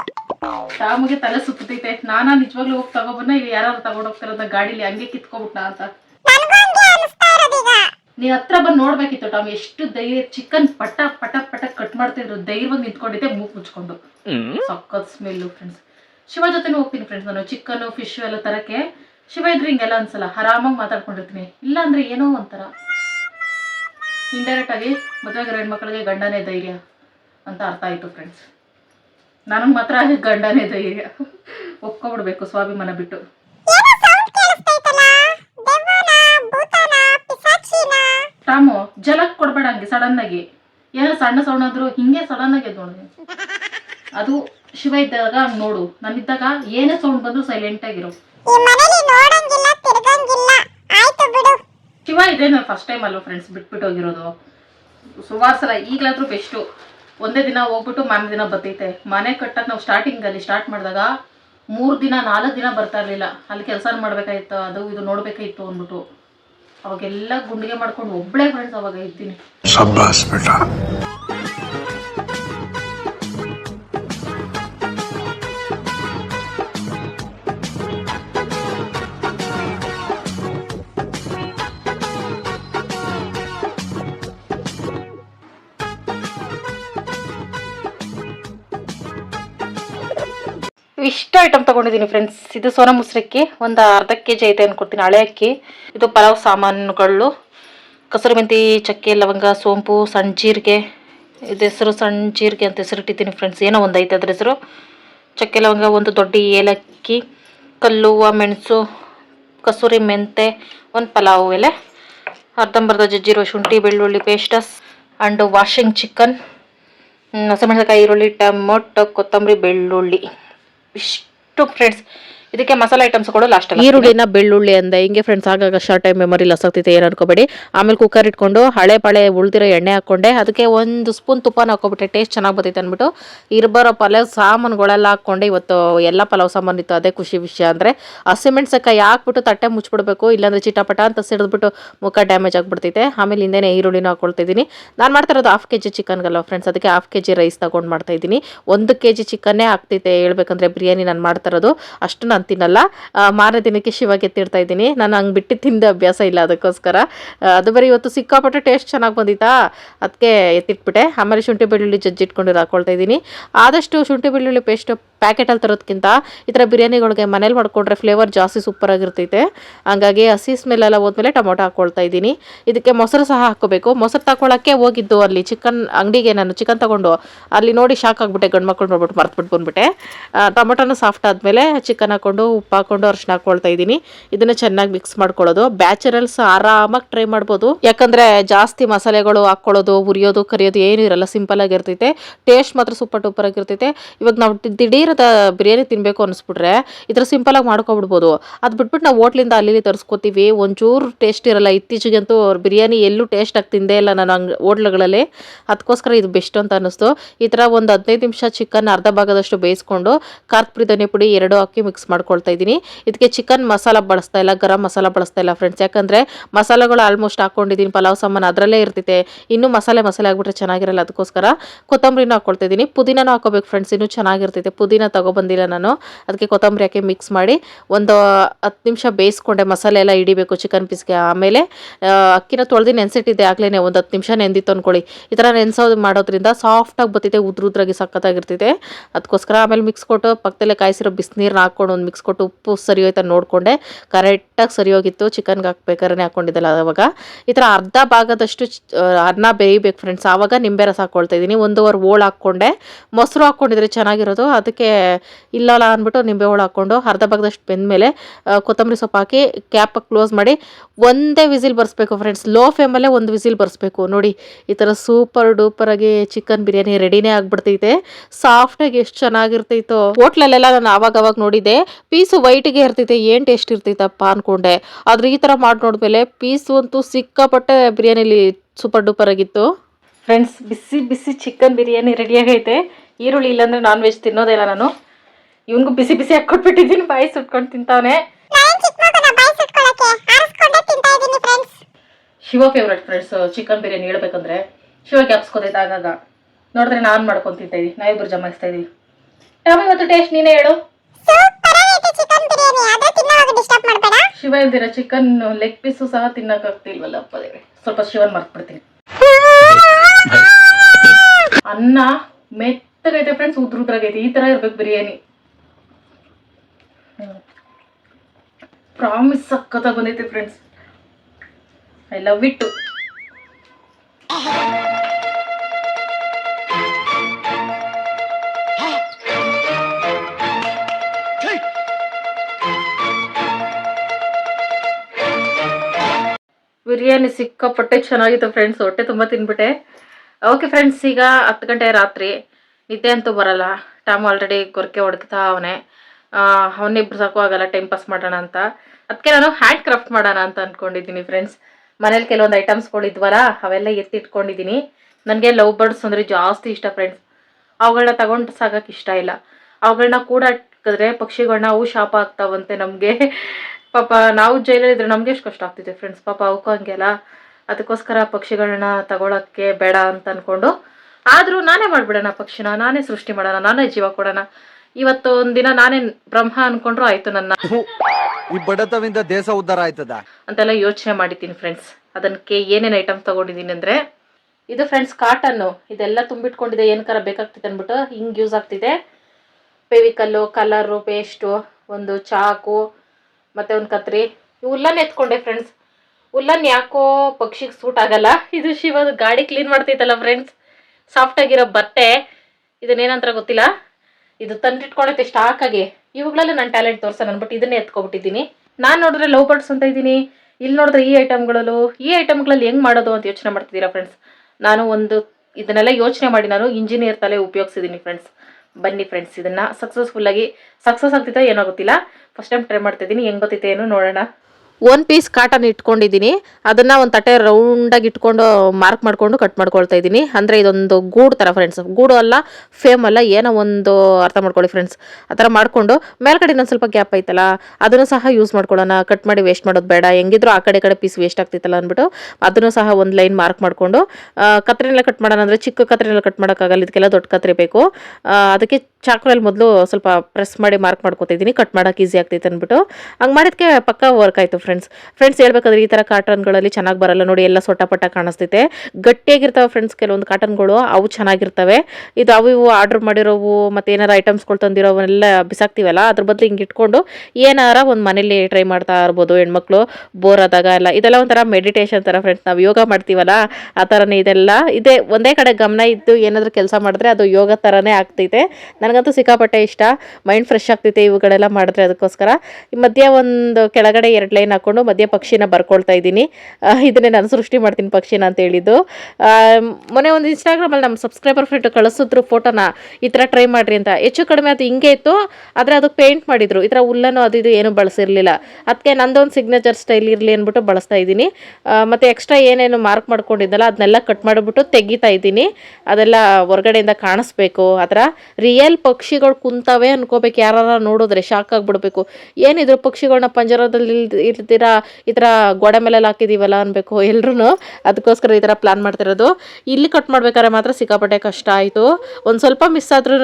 ಟಾಮಿಗೆ ತಲೆ ಸುತ್ತೈತೆ ನಾನಾ ನಿಜವಾಗ್ಲೂ ಹೋಗಿ ತಗೊಬನ್ನ ಇಲ್ಲಿ ಯಾರು ತಗೊಂಡ್ ಹೋಗ್ತಾರ ಗಾಡಿಲಿ ಹಂಗೆ ಕಿತ್ಕೊಬಿಟ್ನ ಅಂತ. ನನಗೂ ಹಂಗೆ ಅನಿಸ್ತಾ ಇರೋದೀಗ. ನೀನ್ ಹತ್ರ ಬಂದು ನೋಡ್ಬೇಕಿತ್ತು ಟಾಮ್. ಎಷ್ಟು ಧೈರ್ಯ ಚಿಕನ್ ಪಟ ಪಟ ಪಟ ಕಟ್ ಮಾಡ್ತಿದ್ರು. ಧೈರ್ಯವಾಗಿ ನಿಂತ್ಕೊಂಡಿದ್ದೆ ಮೂಗ್ ಮುಚ್ಕೊಂಡು. ಸಕ್ಕತ್ ಸ್ಮೆಲ್ ಫ್ರೆಂಡ್ಸ್ ಶಿವ ಜೊತೆನೂ ಹೋಗ್ತೀನಿ ಫ್ರೆಂಡ್ಸ್ ನಾನು ಚಿಕನ್ ಫಿಶ್ ಎಲ್ಲ ತರಕ್ಕೆ. ಶಿವ ಇದ್ರೆ ಹಿಂಗೆಲ್ಲ ಅನ್ಸಲ್ಲ, ಆರಾಮಾಗಿ ಮಾತಾಡ್ಕೊಂಡಿರ್ತೀನಿ. ಇಲ್ಲ ಅಂದ್ರೆ ಏನೋ ಒಂಥರ. ಇಂಡೈರೆಕ್ಟ್ ಆಗಿ ಮದುವೆಗಿರೋ ಹೆಣ್ಮಕ್ಳಿಗೆ ಗಂಡನೇ ಧೈರ್ಯ ಅಂತ ಅರ್ಥ ಆಯ್ತು ಫ್ರೆಂಡ್ಸ್ ನನಗೆ ಮಾತ್ರ ಗಂಡನೇ ಧೈರ್ಯ. ಒಪ್ಕೊಬಿಡ್ಬೇಕು ಸ್ವಾಭಿಮಾನ ಬಿಟ್ಟು. ರಾಮು, ಜಲಕ್ ಕೊಡ್ಬೇಡ ಹಂಗೆ ಸಡನ್ ಆಗಿ. ಏನೋ ಸಣ್ಣ ಆದ್ರೂ ಹಿಂಗೆ ಸಡನ್ ಆಗಿ ಅದು ಶಿವ ಇದ್ದಾಗ ಹಂಗ್ ನೋಡು. ನನ್ನಿದ್ದಾಗ ಏನೇ ಸೌಂಡ್ ಬಂದ್ರು ಸೈಲೆಂಟ್ ಆಗಿರು. ಈ ಮನೇಲಿ ನೋಡಂಗಿಲ್ಲ ತಿರ್ಗಂಗಿಲ್ಲ. ಆಯ್ತು ಬಿಡು. ಶಿವ ಇದೆ ನಾನು ಫಸ್ಟ್ ಟೈಮ್ ಅಲ್ವಾ ಫ್ರೆಂಡ್ಸ್ ಬಿಟ್ಬಿಟ್ಟು ಹೋಗಿರೋದು. ಸುಮಾರು ಸಲ ಈಗಲಾದ್ರೂ ಬೆಸ್ಟು ಒಂದೇ ದಿನ ಹೋಗ್ಬಿಟ್ಟು ಮಾರನೇ ದಿನ ಬರ್ತೈತೆ ಮನೆ ಕಟ್ಟಕ್ಕೆ ನಾವು ಸ್ಟಾರ್ಟಿಂಗಲ್ಲಿ ಸ್ಟಾರ್ಟ್ ಮಾಡಿದಾಗ ಮೂರು ದಿನ ನಾಲ್ಕು ದಿನ ಬರ್ತಾ ಇರಲಿಲ್ಲ. ಅಲ್ಲಿ ಕೆಲಸ ಮಾಡ್ಬೇಕಾಗಿತ್ತು ಅದು ಇದು ನೋಡಬೇಕಾಗಿತ್ತು ಅಂದ್ಬಿಟ್ಟು. ಅವಾಗೆಲ್ಲ ಗುಂಡಿಗೆ ಮಾಡ್ಕೊಂಡು ಒಬ್ಬಳೇ ಫ್ರೆಂಡ್ಸ್ ಅವಾಗ ಇದ್ದೀನಿ. ಇಷ್ಟ ಐಟಮ್ ತಗೊಂಡಿದ್ದೀನಿ ಫ್ರೆಂಡ್ಸ್ ಇದು ಸೋನ ಮುಸ್ರಕ್ಕಿ. ಒಂದು ಅರ್ಧ ಕೆ ಜಿ ಐತೆ ಅನ್ಕೊಡ್ತೀನಿ ಹಳೆ ಅಕ್ಕಿ. ಇದು ಪಲಾವ್ ಸಾಮಾನುಗಳು. ಕಸರು ಮೆಂತಿ, ಚಕ್ಕೆ, ಲವಂಗ, ಸೋಂಪು ಸಣ್ಣ ಜೀರಿಗೆ ಇದು ಹೆಸರು ಸಣ್ಣ ಜೀರಿಗೆ ಅಂತ ಹೆಸರಿಟ್ಟಿದ್ದೀನಿ ಫ್ರೆಂಡ್ಸ್ ಏನೋ ಒಂದು ಐತೆ ಅದ್ರ ಹೆಸರು. ಚಕ್ಕೆ, ಲವಂಗ, ಒಂದು ದೊಡ್ಡ ಏಲಕ್ಕಿ ಕಲ್ಲುವ ಮೆಣಸು, ಕಸೂರಿ ಮೆಂತೆ, ಒಂದು ಪಲಾವ್ ಎಲೆ. ಅರ್ಧಂಬರ್ಧ ಜಜ್ಜಿರೋ ಶುಂಠಿ, ಬೆಳ್ಳುಳ್ಳಿ ಪೇಸ್ಟಸ್ ಆ್ಯಂಡ್ ವಾಷಿಂಗ್ ಚಿಕನ್ ಹಸಿಮೆಣಸಿನಕಾಯಿ, ಈರುಳ್ಳಿ, ಟಮೊಟೊ, ಕೊತ್ತಂಬರಿ, ಬೆಳ್ಳುಳ್ಳಿ. ಇಷ್ಟು ಫ್ರೆಂಡ್ಸ್ ಇದಕ್ಕೆ ಮಸಾಲೆ ಐಟಮ್ಸ್ ಕೂಡ ಲಾಸ್ಟ್ ಈರುಳ್ಳಿನ ಬೆಳ್ಳುಳ್ಳಿ ಅಂದ. ಹಿಂಗೆ ಫ್ರೆಂಡ್ಸ್ ಆಗಾಗ ಶಾರ್ಟ್ ಟೈಮ್ ಮೆಮೊರಿ ಲಾಸ್ ಆಗ್ತೈತೆ ಏನು ಅನ್ಕೋಬೇಡಿ. ಆಮೇಲೆ ಕುಕ್ಕರ್ ಇಟ್ಕೊಂಡು ಹಳೆ ಪಳೆ ಉಳಿದಿರೋ ಎಣ್ಣೆ ಹಾಕೊಂಡೆ. ಅದಕ್ಕೆ ಒಂದು ಸ್ಪೂನ್ ತುಪ್ಪನ ಹಾಕೊಬಿಟ್ಟೆ ಟೇಸ್ಟ್ ಚೆನ್ನಾಗಿ ಬರ್ತೈತೆ ಅಂದ್ಬಿಟ್ಟು ಇರ್ಬರೋ ಪಲಾವ್ ಸಾಮಾನುಗಳೆಲ್ಲ ಹಾಕೊಂಡೆ ಇವತ್ತು ಎಲ್ಲ ಪಲಾವ್ ಸಾಮಾನು ಇತ್ತು, ಅದೇ ಖುಷಿ ವಿಷಯ ಅಂದರೆ. ಹಸಿಮೆಣ್ಸಕಾಯಿ ಹಾಕ್ಬಿಟ್ಟು ತಟ್ಟೆ ಮುಚ್ಚಿಬಿಡ್ಬೇಕು, ಇಲ್ಲಾಂದ್ರೆ ಚಿಟಪಟ ಅಂತ ಸಿಡಿದ್ಬಿಟ್ಟು ಮುಖ ಡ್ಯಾಮೇಜ್ ಆಗಿಬಿಡ್ತೈತೆ. ಆಮೇಲೆ ಹಿಂದೆ ಈರುಳ್ಳಿನ ಹಾಕೊಳ್ತಿದ್ದೀನಿ ನಾನು ಮಾಡ್ತಾ ಇರೋದು ಹಾಫ್ ಕೆ ಜಿ ಚಿಕನ್ಗಲ್ಲ ಫ್ರೆಂಡ್ಸ್ ಅದಕ್ಕೆ ಹಾಫ್ ಕೆ ಜಿ ರೈಸ್ ತಗೊಂಡು ಮಾಡ್ತಾ ಇದ್ದೀನಿ. ಒಂದು ಕೆ ಜಿ ಚಿಕನ್ನೇ ಆಗ್ತೈತೆ ಹೇಳ್ಬೇಕಂದ್ರೆ ಬಿರಿಯಾನಿ ನಾನು ಮಾಡ್ತಾ ಇರೋದು. ಅಷ್ಟು ನಾನು ನಾನು ತಿನ್ನಲ್ಲ ಮಾರನೇ ದಿನಕ್ಕೆ ಶಿವಗೆ ಎತ್ತಿಡ್ತಾ ಇದ್ದೀನಿ. ನಾನು ಹಂಗೆ ಬಿಟ್ಟು ತಿಂದ ಅಭ್ಯಾಸ ಇಲ್ಲ ಅದಕ್ಕೋಸ್ಕರ. ಅದು ಬರೀ ಇವತ್ತು ಸಿಕ್ಕಾಪಟ್ಟೆ ಟೇಸ್ಟ್ ಚೆನ್ನಾಗಿ ಬಂದಿತ್ತಾ? ಅದಕ್ಕೆ ಎತ್ತಿಟ್ಬಿಟ್ಟೆ. ಆಮೇಲೆ ಶುಂಠಿ ಬೆಳ್ಳುಳ್ಳಿ ಜಜ್ಜಿಟ್ಕೊಂಡು ಹಾಕೊಳ್ತಾ ಇದ್ದೀನಿ. ಆದಷ್ಟು ಶುಂಠಿ ಬೆಳ್ಳುಳ್ಳಿ ಪೇಸ್ಟ್ ಪ್ಯಾಕೆಟಲ್ಲಿ ತರೋದಕ್ಕಿಂತ ಈ ಥರ ಬಿರಿಯಾನಿಗಳಿಗೆ ಮನೇಲಿ ಮಾಡ್ಕೊಂಡ್ರೆ ಫ್ಲೇವರ್ ಜಾಸ್ತಿ ಸೂಪರಾಗಿರ್ತೈತೆ ಹಂಗಾಗಿ ಹಸಿ ಸ್ಮೆಲ್ಲೆಲ್ಲ ಹೋದ್ಮೇಲೆ ಟೊಮೊಟೊ ಹಾಕ್ಕೊಳ್ತಾ ಇದ್ದೀನಿ. ಇದಕ್ಕೆ ಮೊಸರು ಸಹ ಹಾಕ್ಕೋಬೇಕು. ಮೊಸರು ತಗೊಳಕ್ಕೆ ಹೋಗಿದ್ದು ಅಲ್ಲಿ ಚಿಕನ್ ಅಂಗಡಿಗೆ ನಾನು ಚಿಕನ್ ತಗೊಂಡು ಅಲ್ಲಿ ನೋಡಿ ಶಾಕ್ ಆಗಿಬಿಟ್ಟೆ. ಗಂಡು ಮಕ್ಕಳು ನೋಡ್ಬಿಟ್ಟು ಮರ್ತ್ಬಿಟ್ಟು ಬಂದ್ಬಿಟ್ಟೆ. ಟೊಮೊಟೊನು ಸಾಫ್ಟ್ ಆದಮೇಲೆ ಚಿಕನ್ ಹಾಕ್ಕೊಂಡು ಉಪ್ಪು ಹಾಕ್ಕೊಂಡು ಅರ್ಶಿನ ಹಾಕೊಳ್ತಾ ಇದ್ದೀನಿ. ಇದನ್ನು ಚೆನ್ನಾಗಿ ಮಿಕ್ಸ್ ಮಾಡ್ಕೊಳ್ಳೋದು. ಬ್ಯಾಚುರಲ್ಸ್ ಆರಾಮಾಗಿ ಟ್ರೈ ಮಾಡ್ಬೋದು. ಯಾಕಂದರೆ ಜಾಸ್ತಿ ಮಸಾಲೆಗಳು ಹಾಕ್ಕೊಳ್ಳೋದು ಉರಿಯೋದು ಕರಿಯೋದು ಏನೂ ಇರಲ್ಲ. ಸಿಂಪಲ್ ಆಗಿರ್ತೈತೆ ಟೇಸ್ಟ್ ಮಾತ್ರ ಸೂಪರ್ ಟೂಪರ್ ಆಗಿರ್ತೈತೆ ಇವಾಗ ನಾವು ದಿಢೀರದ ಬಿರಿಯಾನಿ ತಿನ್ನಬೇಕು ಅನಿಸ್ಬಿಟ್ರೆ ಈ ಥರ ಸಿಂಪಲಾಗಿ ಮಾಡ್ಕೊಬಿಡ್ಬೋದು. ಅದು ಬಿಟ್ಬಿಟ್ಟು ನಾವು ಹೋಟ್ಲಿಂದ ಅಲ್ಲಿ ತರಿಸ್ಕೋತೀವಿ. ಒಂಚೂರು ಟೇಸ್ಟ್ ಇರಲ್ಲ. ಇತ್ತೀಚೆಗಂತೂ ಬಿರಿಯಾನಿ ಎಲ್ಲೂ ಟೇಸ್ಟ್ ಆಗಿ ತಿಂದೇ ಇಲ್ಲ ನಾನು ಹಂಗೆ ಹೋಟ್ಲುಗಳಲ್ಲಿ. ಅದಕ್ಕೋಸ್ಕರ ಇದು ಬೆಸ್ಟ್ ಅಂತ ಅನ್ನಿಸ್ತು. ಈ ಥರ ಒಂದು ಹದಿನೈದು ನಿಮಿಷ ಚಿಕನ್ ಅರ್ಧ ಭಾಗದಷ್ಟು ಬೇಯಿಸ್ಕೊಂಡು ಖಾರದ ಪುಡಿ ಪುಡಿ ಎರಡು ಹಾಕಿ ಮಿಕ್ಸ್ ಮಾಡ್ಕೊಳ್ತಾ ಇದ್ದೀನಿ. ಇದಕ್ಕೆ ಚಿಕನ್ ಮಸಾಲ ಬಳಸ್ತಾ ಇಲ್ಲ, ಗರಂ ಮಸಾಲ ಬಳಸ್ತಾ ಇಲ್ಲ ಫ್ರೆಂಡ್ಸ್ ಯಾಕಂದರೆ ಮಸಾಲೆಗಳು ಆಲ್ಮೋಸ್ಟ್ ಹಾಕ್ಕೊಂಡಿದ್ದೀನಿ ಪಲಾವ್ ಸಾಮಾನು ಅದರಲ್ಲೇ ಇರ್ತೈತೆ ಇನ್ನೂ ಮಸಾಲೆ ಮಸಾಲೆ ಆಗಿಬಿಟ್ರೆ ಚೆನ್ನಾಗಿರಲ್ಲ ಅದಕ್ಕೋಸ್ಕರ. ಕೊತ್ತಂಬರಿನೂ ಹಾಕ್ಕೊಳ್ತಾ ಇದ್ದೀನಿ ಪುದೀನೂ ಹಾಕೋಬೇಕು ಫ್ರೆಂಡ್ಸ್ ಇನ್ನೂ ಚೆನ್ನಾಗಿರ್ತೈತೆ ಪುದೀನ ತೊಗೊಬಂದಿಲ್ಲ ನಾನು. ಅದಕ್ಕೆ ಕೊತ್ತಂಬರಿ ಹಾಕಿ ಮಿಕ್ಸ್ ಮಾಡಿ ಒಂದು ಹತ್ತು ನಿಮಿಷ ಬೇಯಿಸ್ಕೊಂಡೆ, ಮಸಾಲೆ ಎಲ್ಲ ಹಿಡಿಬೇಕು ಚಿಕನ್ ಪೀಸ್ಗೆ ಆಮೇಲೆ ಅಕ್ಕಿನ ತೊಳೆದು ನೆನೆಸಿಟ್ಟಿದ್ದೆ ಆಗಲೇ ಒಂದು ಹತ್ತು ನಿಮಿಷ ನೆಂದಿತ್ತು ಅಂದ್ಕೊಳ್ಳಿ ಈ ಥರ ನೆನೆಸೋದು ಮಾಡೋದ್ರಿಂದ ಸಾಫ್ಟಾಗಿ ಬರ್ತೈತೆ ಉದ್ರ ಉದ್ರಾಗಿ ಸಖತ್ತಾಗಿರ್ತೈತೆ ಅದಕ್ಕೋಸ್ಕರ ಆಮೇಲೆ ಮಿಕ್ಸ್ ಕೊಟ್ಟು ಪಕ್ಕದಲ್ಲೇ ಕಾಯಿಸಿರೋ ಬಿಸಿನೀರನ್ನ ಹಾಕ್ಕೊಂಡು ಒಂದು ಮಿಕ್ಸ್ ಕೊಟ್ಟು ಉಪ್ಪು ಸರಿ ಹೋಯ್ತಾ ನೋಡಿಕೊಂಡೆ. ಕರೆಕ್ಟಾಗಿ ಸರಿ ಹೋಗಿತ್ತು. ಚಿಕನ್ಗೆ ಹಾಕ್ಬೇಕಾದ್ರೆ ಹಾಕ್ಕೊಂಡಿದ್ದಲ್ಲ ಅವಾಗ. ಈ ಥರ ಅರ್ಧ ಭಾಗದಷ್ಟು ಅನ್ನ ಬೇಯಬೇಕು ಫ್ರೆಂಡ್ಸ್ ಆವಾಗ ನಿಂಬೆ ರಸ ಹಾಕ್ಕೊಳ್ತಾ ಇದ್ದೀನಿ. ಒಂದೂವರೆ ಹೋಳು ಹಾಕ್ಕೊಂಡೆ. ಮೊಸರು ಹಾಕ್ಕೊಂಡಿದ್ರೆ ಚೆನ್ನಾಗಿರೋದು. ಅದಕ್ಕೆ ಇಲ್ಲಲ್ಲ ಅಂದ್ಬಿಟ್ಟು ನಿಂಬೆ ಹೋಳು ಹಾಕ್ಕೊಂಡು ಅರ್ಧ ಭಾಗದಷ್ಟು ಬೆಂದಮೇಲೆ ಕೊತ್ತಂಬರಿ ಸೊಪ್ಪು ಹಾಕಿ ಕ್ಯಾಪ್ ಕ್ಲೋಸ್ ಮಾಡಿ ಒಂದೇ ವಿಸಿಲ್ ಬರ್ಸ್ಬೇಕು ಫ್ರೆಂಡ್ಸ್ ಲೋ ಫ್ಲೇಮಲ್ಲೇ ಒಂದು ವಿಸಿಲ್ ಬರ್ಸ್ಬೇಕು. ನೋಡಿ, ಈ ಥರ ಸೂಪರ್ ಡೂಪರಾಗಿ ಚಿಕನ್ ಬಿರಿಯಾನಿ ರೆಡಿನೇ ಆಗ್ಬಿಡ್ತೈತೆ. ಸಾಫ್ಟಾಗಿ ಎಷ್ಟು ಚೆನ್ನಾಗಿರ್ತೈತೋ. ಹೋಟ್ಲಲ್ಲೆಲ್ಲ ನಾನು ಆವಾಗ ಅವಾಗ ನೋಡಿದ್ದೆ. ಪೀಸು ವೈಟಿಗೆ ಇರ್ತೈತೆ ಏನು ಟೇಸ್ಟ್ ಇರ್ತೈತಪ್ಪ ಅಂದ್ಕೊಂಡೆ ಆದ್ರೆ ಈ ಥರ ಮಾಡಿ ನೋಡಿದ್ಮೇಲೆ ಪೀಸು ಅಂತೂ ಸಿಕ್ಕಾಪಟ್ಟೆ ಬಿರಿಯಾನಿಲಿ ಸೂಪರ್ ಡೂಪರ್ ಆಗಿತ್ತು. ಫ್ರೆಂಡ್ಸ್ ಬಿಸಿ ಬಿಸಿ ಚಿಕನ್ ಬಿರಿಯಾನಿ ರೆಡಿಯಾಗೈತೆ ಈರುಳ್ಳಿ ಇಲ್ಲಾಂದ್ರೆ ನಾನ್ ವೆಜ್ ತಿನ್ನೋದೇ ಇಲ್ಲ ನಾನು. ಇವನಿಗೂ ಬಿಸಿ ಬಿಸಿ ಹಾಕ್ಕೊಟ್ಬಿಟ್ಟಿದ್ದೀನಿ ಬಾಯಿ ಸುಟ್ಕೊಂಡು ತಿಂತಾವನೆ. Shiva favourite friends chicken biryani ಹೇಳ್ಬೇಕಂದ್ರೆ ಶಿವ ಕ್ಯಾಪ್ಸ್ಕೊತೈತೆ ಆಗಾಗ ನೋಡಿದ್ರೆ ನಾನು ಮಾಡ್ಕೊಂಡು ತಿಂತಾ ನಾವಿಬ್ಬರು ಜಮಾಯಿಸ್ತಾ ಇದ್ದೀವಿ ಯಾವ ಇವತ್ತು ಟೇಸ್ಟ್ ನೀನೇ ಹೇಳು? ಚಿಕನ್ ಬಿರಿಯಾನಿ ಅದೇ ತಿನ್ನೋವಾಗ ಡಿಸ್ಟರ್ಬ್ ಮಾಡಬೇಡ. ಶಿವ ಇಲ್ದಿರ ಚಿಕನ್ ಲೆಗ್ ಪೀಸು ಸಹ ತಿನ್ನಕ್ಕಾಗ್ತಿಲ್ವಲ್ಲ ಅಪ್ಪದೇವಿ. ಸ್ವಲ್ಪ ಶಿವನ್ ಮರ್ತ್ಬಿಡ್ತೀನಿ. ಅನ್ನ ಮೆತ್ತಗೈತೆ ಫ್ರೆಂಡ್ಸ್ ಉದ್ರ ಉದ್ರಾಗೈತೆ ಈ ತರ ಇರ್ಬೇಕು ಬಿರಿಯಾನಿ. ಪ್ರಾಮಿಸ್ ಸಖತ್ತಾಗಿ ಬಂದೈತೆ ಫ್ರೆಂಡ್ಸ್ ಐ ಲವ್ ಇಟ್ಟು ಬಿರಿಯಾನಿ ಸಿಕ್ಕಾಪಟ್ಟೆ ಚೆನ್ನಾಗಿತ್ತು ಫ್ರೆಂಡ್ಸ್ ಹೊಟ್ಟೆ ತುಂಬ ತಿನ್ಬಿಟ್ಟೆ. ಓಕೆ ಫ್ರೆಂಡ್ಸ್ ಈಗ ಹತ್ತು ಗಂಟೆ ರಾತ್ರಿ. ನಿದ್ದೆ ಅಂತೂ ಬರಲ್ಲ. ಟಾಮ್ ಆಲ್ರೆಡಿ ಗೊರಕೆ ಹೊಡ್ತಾ ಅವನೇ. ಅವನಿಬ್ರು ಸಾಕು ಆಗಲ್ಲ ಟೈಮ್ ಪಾಸ್ ಮಾಡೋಣ ಅಂತ. ಅದಕ್ಕೆ ನಾನು ಹ್ಯಾಂಡ್ ಕ್ರಾಫ್ಟ್ ಮಾಡೋಣ ಅಂತ ಅಂದ್ಕೊಂಡಿದ್ದೀನಿ ಫ್ರೆಂಡ್ಸ್ ಮನೇಲಿ ಕೆಲವೊಂದು ಐಟಮ್ಸ್ಗಳಿದ್ವಲ್ಲ ಅವೆಲ್ಲ ಎತ್ತಿಟ್ಕೊಂಡಿದ್ದೀನಿ. ನನಗೆ ಲವ್ ಬರ್ಡ್ಸ್ ಅಂದರೆ ಜಾಸ್ತಿ ಇಷ್ಟ ಫ್ರೆಂಡ್ಸ್ ಅವುಗಳನ್ನ ತಗೊಂಡು ಸಾಕಕ್ಕೆ ಇಷ್ಟ ಇಲ್ಲ. ಅವುಗಳನ್ನ ಕೂಡ ಇಟ್ಕಿದ್ರೆ ಪಕ್ಷಿಗಳನ್ನ ಅವು ಶಾಪ ಆಗ್ತಾವಂತೆ ನಮಗೆ. ಪಾಪ ನಾವು ಜೈಲಲ್ಲಿದ್ರೆ ನಮ್ಗೆ ಎಷ್ಟು ಕಷ್ಟ ಆಗ್ತಿದೆ ಫ್ರೆಂಡ್ಸ್ ಪಾಪ ಅವಕ್ಕೂ ಹಂಗೆಲ್ಲ. ಅದಕ್ಕೋಸ್ಕರ ಪಕ್ಷಿಗಳನ್ನ ತಗೊಳಕ್ಕೆ ಬೇಡ ಅಂತ ಅನ್ಕೊಂಡು. ಆದ್ರೂ ನಾನೇ ಮಾಡ್ಬಿಡೋಣ ಪಕ್ಷಿನ ನಾನೇ ಸೃಷ್ಟಿ ಮಾಡೋಣ ನಾನೇ ಜೀವ ಕೊಡೋಣ. ಇವತ್ತು ಒಂದಿನ ನಾನೇ ಬ್ರಹ್ಮ ಅನ್ಕೊಂಡ್ರು ಆಯ್ತು ನನ್ನ. ಈ ಬಡತವಿಂದ ದೇಶ ಉದ್ಧಾರ ಆಯ್ತದ? ಅಂತೆಲ್ಲ ಯೋಚನೆ ಮಾಡಿದ್ದೀನಿ ಫ್ರೆಂಡ್ಸ್ ಅದಕ್ಕೆ ಏನೇನು ಐಟಮ್ ತಗೊಂಡಿದ್ದೀನಿ ಅಂದ್ರೆ ಇದು ಫ್ರೆಂಡ್ಸ್ ಕಾಟನ್ನು ಇದೆಲ್ಲ ತುಂಬಿಟ್ಕೊಂಡಿದೆ. ಏನಕ್ಕಾರ ಬೇಕಾಗ್ತಿದೆ ಅಂದ್ಬಿಟ್ಟು ಹಿಂಗ್ ಯೂಸ್ ಆಗ್ತಿದೆ. ಫೆವಿಕಲ್ಲು ಕಲರು ಪೇಸ್ಟು ಒಂದು ಚಾಕು ಮತ್ತು ಒಂದು ಕತ್ರಿ. ಉಲ್ಲನ್ ಎತ್ಕೊಂಡೆ ಫ್ರೆಂಡ್ಸ್ ಉಲ್ಲನ್ ಯಾಕೋ ಪಕ್ಷಿಗೆ ಸೂಟ್ ಆಗಲ್ಲ. ಇದು ಶಿವ ಗಾಡಿ ಕ್ಲೀನ್ ಮಾಡ್ತೈತಲ್ಲ ಫ್ರೆಂಡ್ಸ್ ಸಾಫ್ಟಾಗಿರೋ ಬಟ್ಟೆ. ಇದನ್ನೇನಂತರ ಗೊತ್ತಿಲ್ಲ. ಇದು ತಂದಿಟ್ಕೊಂಡೈತೆ ಸ್ಟಾಕಾಗಿ ಇವುಗಳಲ್ಲ ನನ್ನ ಟ್ಯಾಲೆಂಟ್ ತೋರ್ಸೋಣ ಅಂದ್ಬಿಟ್ಟು ಇದನ್ನೇ ಎತ್ಕೊಬಿಟ್ಟಿದ್ದೀನಿ. ನಾನು ನೋಡಿದ್ರೆ ಲವ್ ಬರ್ಡ್ಸ್ ಅಂತ ಇದ್ದೀನಿ. ಇಲ್ಲಿ ನೋಡಿದ್ರೆ ಈ ಐಟಮ್ಗಳಲ್ಲೂ ಈ ಐಟಮ್ಗಳಲ್ಲಿ ಹೆಂಗೆ ಮಾಡೋದು ಅಂತ ಯೋಚನೆ ಮಾಡ್ತಿದ್ದೀರಾ ಫ್ರೆಂಡ್ಸ್ ನಾನು ಒಂದು ಇದನ್ನೆಲ್ಲ ಯೋಚನೆ ಮಾಡಿ ನಾನು ಇಂಜಿನಿಯರ್ ತಲೆ ಉಪಯೋಗಿಸಿದ್ದೀನಿ ಫ್ರೆಂಡ್ಸ್ ಬನ್ನಿ ಫ್ರೆಂಡ್ಸ್ ಇದನ್ನು ಸಕ್ಸಸ್ಫುಲ್ಲಾಗಿ ಸಕ್ಸಸ್ ಆಗ್ತಿತ್ತೋ ಏನೋ ಗೊತ್ತಿಲ್ಲ. ಫಸ್ಟ್ ಟೈಮ್ ಟ್ರೈ ಮಾಡ್ತಿದ್ದೀನಿ. ಹೆಂಗೆ ಗೊತ್ತಿತ್ತೇನು ಏನು ನೋಡೋಣ. ಒನ್ ಪೀಸ್ ಕಾಟನ್ ಇಟ್ಕೊಂಡಿದ್ದೀನಿ. ಅದನ್ನು ಒಂದು ತಟ್ಟೆ ರೌಂಡಾಗಿ ಇಟ್ಕೊಂಡು ಮಾರ್ಕ್ ಮಾಡಿಕೊಂಡು ಕಟ್ ಮಾಡ್ಕೊಳ್ತಾ ಇದ್ದೀನಿ. ಅಂದರೆ ಇದೊಂದು ಗೂಡು ಥರ ಫ್ರೆಂಡ್ಸ್ ಗೂಡು ಅಲ್ಲ ಫೇಮ್ ಅಲ್ಲ, ಏನೋ ಒಂದು ಅರ್ಥ ಮಾಡ್ಕೊಳ್ಳಿ ಫ್ರೆಂಡ್ಸ್ ಆ ಥರ ಮಾಡಿಕೊಂಡು ಮೇಲ್ಗಡೆ ಇನ್ನೊಂದು ಸ್ವಲ್ಪ ಗ್ಯಾಪ್ ಐತಲ್ಲ, ಅದನ್ನು ಸಹ ಯೂಸ್ ಮಾಡ್ಕೊಳ್ಳೋಣ. ಕಟ್ ಮಾಡಿ ವೇಸ್ಟ್ ಮಾಡೋದು ಬೇಡ. ಹೆಂಗಿದ್ರು ಆ ಕಡೆ ಕಡೆ ಪೀಸ್ ವೇಸ್ಟ್ ಆಗ್ತಿತ್ತಲ್ಲ ಅಂದ್ಬಿಟ್ಟು ಅದನ್ನು ಸಹ ಒಂದು ಲೈನ್ ಮಾರ್ಕ್ ಮಾಡಿಕೊಂಡು ಕತ್ರಿನೆಲ್ಲ ಕಟ್ ಮಾಡೋಣ ಅಂದರೆ ಚಿಕ್ಕ ಕತ್ರಿನೆಲ್ಲ ಕಟ್ ಮಾಡೋಕ್ಕಾಗಲ್ಲ ಇದಕ್ಕೆಲ್ಲ ದೊಡ್ಡ ಕತ್ರಿ ಬೇಕು. ಅದಕ್ಕೆ ಚಾಕ್ರಲ್ಲಿ ಮೊದಲು ಸ್ವಲ್ಪ ಪ್ರೆಸ್ ಮಾಡಿ ಮಾರ್ಕ್ ಮಾಡ್ಕೊತಿದ್ದೀನಿ. ಕಟ್ ಮಾಡೋಕೆ ಈಸಿ ಆಗ್ತೈತೆ ಅಂದ್ಬಿಟ್ಟು. ಹಂಗೆ ಮಾಡಿದಕ್ಕೆ ಪಕ್ಕ ವರ್ಕ್ ಆಯಿತು ಫ್ರೆಂಡ್ಸ್ ಫ್ರೆಂಡ್ಸ್ ಫ್ರೆಂಡ್ಸ್ ಹೇಳ್ಬೇಕಾದ್ರೆ ಈ ಥರ ಕಾಟನ್ಗಳಲ್ಲಿ ಚೆನ್ನಾಗಿ ಬರಲ್ಲ. ನೋಡಿ, ಎಲ್ಲ ಸೊಟ್ಟ ಪಟ್ಟ ಕಾಣಿಸ್ತೈತೆ ಗಟ್ಟಿಯಾಗಿರ್ತವೆ ಫ್ರೆಂಡ್ಸ್ ಕೆಲವೊಂದು ಕಾಟನ್ಗಳು ಅವು ಚೆನ್ನಾಗಿರ್ತವೆ. ಇದು ಅವು ಇವು ಆರ್ಡರ್ ಮಾಡಿರೋವು, ಮತ್ತು ಏನಾರು ಐಟಮ್ಸ್ಗಳು ತಂದಿರೋವನ್ನೆಲ್ಲ ಬಿಸಾಕ್ತೀವಲ್ಲ, ಅದ್ರ ಬದಲು ಹಿಂಗೆ ಇಟ್ಕೊಂಡು ಏನಾರ ಒಂದು ಮನೇಲಿ ಟ್ರೈ ಮಾಡ್ತಾ ಇರ್ಬೋದು ಹೆಣ್ಮಕ್ಳು. ಬೋರ್ ಆದಾಗ ಎಲ್ಲ. ಇದೆಲ್ಲ ಒಂಥರ ಮೆಡಿಟೇಷನ್ ಥರ ಫ್ರೆಂಡ್ಸ್ ನಾವು ಯೋಗ ಮಾಡ್ತೀವಲ್ಲ, ಆ ಥರನೇ ಇದೆಲ್ಲ. ಇದೇ, ಒಂದೇ ಕಡೆ ಗಮನ ಇದ್ದು ಏನಾದರೂ ಕೆಲಸ ಮಾಡಿದ್ರೆ ಅದು ಯೋಗ ಥರನೇ ಆಗ್ತೈತೆ. ನನಗಂತೂ ಸಿಕ್ಕಾಪಟ್ಟೆ ಇಷ್ಟ. ಮೈಂಡ್ ಫ್ರೆಶ್ ಆಗ್ತೈತೆ ಇವುಗಳೆಲ್ಲ ಮಾಡಿದ್ರೆ ಅದಕ್ಕೋಸ್ಕರ. ಈ ಮಧ್ಯ ಒಂದು ಕೆಳಗಡೆ ಎರಡು ಲೈನ್ ಹಾಕ್ಕೊಂಡು ಮಧ್ಯ ಪಕ್ಷಿನ ಬರ್ಕೊಳ್ತಾ ಇದ್ದೀನಿ. ಇದನ್ನೇ ನಾನು ಸೃಷ್ಟಿ ಮಾಡ್ತೀನಿ ಪಕ್ಷಿನ ಅಂತ ಹೇಳಿದ್ದು. ಮೊನ್ನೆ ಒಂದು ಇನ್ಸ್ಟಾಗ್ರಾಮಲ್ಲಿ ನಮ್ಮ ಸಬ್ಸ್ಕ್ರೈಬರ್ ಫ್ರೆಂಡ್ ಕಳಿಸಿದ್ರು ಫೋಟೋನ ಈ ಥರ ಟ್ರೈ ಮಾಡಿರಿ ಅಂತ. ಹೆಚ್ಚು ಕಡಿಮೆ ಅದು ಹಿಂಗೆ ಇತ್ತು, ಆದರೆ ಅದು ಪೇಂಟ್ ಮಾಡಿದ್ರು. ಈ ಥರ ಹುಲ್ಲನ್ನು ಅದು ಇದು ಏನು ಬಳಸಿರಲಿಲ್ಲ. ಅದಕ್ಕೆ ನಂದೊಂದು ಸಿಗ್ನೇಚರ್ ಸ್ಟೈಲ್ ಇರಲಿ ಅಂದ್ಬಿಟ್ಟು ಬಳಸ್ತಾ ಇದ್ದೀನಿ. ಮತ್ತು ಮತ್ತೆ ಎಕ್ಸ್ಟ್ರಾ ಏನೇನು ಮಾರ್ಕ್ ಮಾಡ್ಕೊಂಡಿದ್ದಲ್ಲ, ಅದನ್ನೆಲ್ಲ ಕಟ್ ಮಾಡಿಬಿಟ್ಟು ತೆಗಿತಾ ಇದ್ದೀನಿ. ಅದೆಲ್ಲ ಹೊರಗಡೆಯಿಂದ ಕಾಣಿಸ್ಬೇಕು. ಆ ಥರ ರಿಯಲ್ ಪಕ್ಷಿಗಳು ಕುಂತಾವೆ ಅನ್ಕೋಬೇಕು. ಯಾರು ನೋಡಿದ್ರೆ ಶಾಕ್ ಆಗಿಬಿಡ್ಬೇಕು. ಏನಿದ್ರು ಪಕ್ಷಿಗಳನ್ನ ಪಂಜರದಲ್ಲಿ ಇರ್ತೀರಾ ಈ ಥರ ಗೋಡೆ ಮೇಲೆಲ್ಲ ಹಾಕಿದೀವಲ್ಲ ಅನ್ಬೇಕು ಎಲ್ಲರೂ ಅದಕ್ಕೋಸ್ಕರ ಈ ಥರ ಪ್ಲ್ಯಾನ್ ಮಾಡ್ತಿರೋದು. ಇಲ್ಲಿ ಕಟ್ ಮಾಡ್ಬೇಕಾದ್ರೆ ಮಾತ್ರ ಸಿಕ್ಕಾಪಟ್ಟೆ ಕಷ್ಟ ಆಯಿತು. ಒಂದು ಸ್ವಲ್ಪ ಮಿಸ್ ಆದ್ರೂ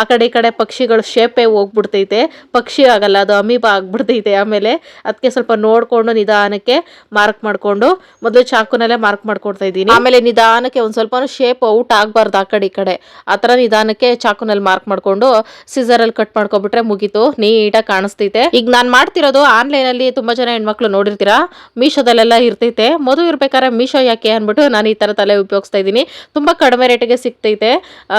ಆ ಕಡೆ ಈ ಕಡೆ ಪಕ್ಷಿಗಳು ಶೇಪೇ ಹೋಗ್ಬಿಡ್ತೈತೆ. ಪಕ್ಷಿ ಆಗಲ್ಲ, ಅದು ಅಮೀಬ ಆಗ್ಬಿಡ್ತೈತೆ ಆಮೇಲೆ. ಅದಕ್ಕೆ ಸ್ವಲ್ಪ ನೋಡಿಕೊಂಡು ನಿಧಾನಕ್ಕೆ ಮಾರ್ಕ್ ಮಾಡಿಕೊಂಡು ಮೊದಲು ಚಾಕುನಲ್ಲೇ ಮಾರ್ಕ್ ಮಾಡ್ಕೊಡ್ತಾ ಇದ್ದೀನಿ. ಆಮೇಲೆ ನಿಧಾನಕ್ಕೆ ಒಂದು ಸ್ವಲ್ಪ ಶೇಪ್ ಔಟ್ ಆಗಬಾರ್ದು ಆ ಕಡೆ ಈ ಕಡೆ. ಆ ಥರ ನಿಧಾನಕ್ಕೆ ಚಾಕುನಲ್ಲಿ ಮಾರ್ಕ್ ಮಾಡಿಕೊಂಡು ಸಿಸರಲ್ಲಿ ಕಟ್ ಮಾಡ್ಕೊಬಿಟ್ರೆ ಮುಗೀತು. ನೀಟಾಗಿ ಕಾಣಿಸ್ತೈತೆ ಈಗ ನಾನು ಮಾಡ್ತಿರೋದು ಆನ್ಲೈನಲ್ಲಿ ತುಂಬ ಜನ ಹೆಣ್ಮಕ್ಳು ನೋಡಿರ್ತೀರಾ? ಮೀಶೋದಲ್ಲೆಲ್ಲ ಇರ್ತೈತೆ. ಮದುವೆ ಇರ್ಬೇಕಾದ್ರೆ ಮೀಶೋ ಯಾಕೆ ಅಂದ್ಬಿಟ್ಟು ನಾನು ಈ ಥರ ತಲೆ ಉಪಯೋಗಿಸ್ತಾ ಇದ್ದೀನಿ. ತುಂಬ ಕಡಿಮೆ ರೇಟಿಗೆ ಸಿಗ್ತೈತೆ.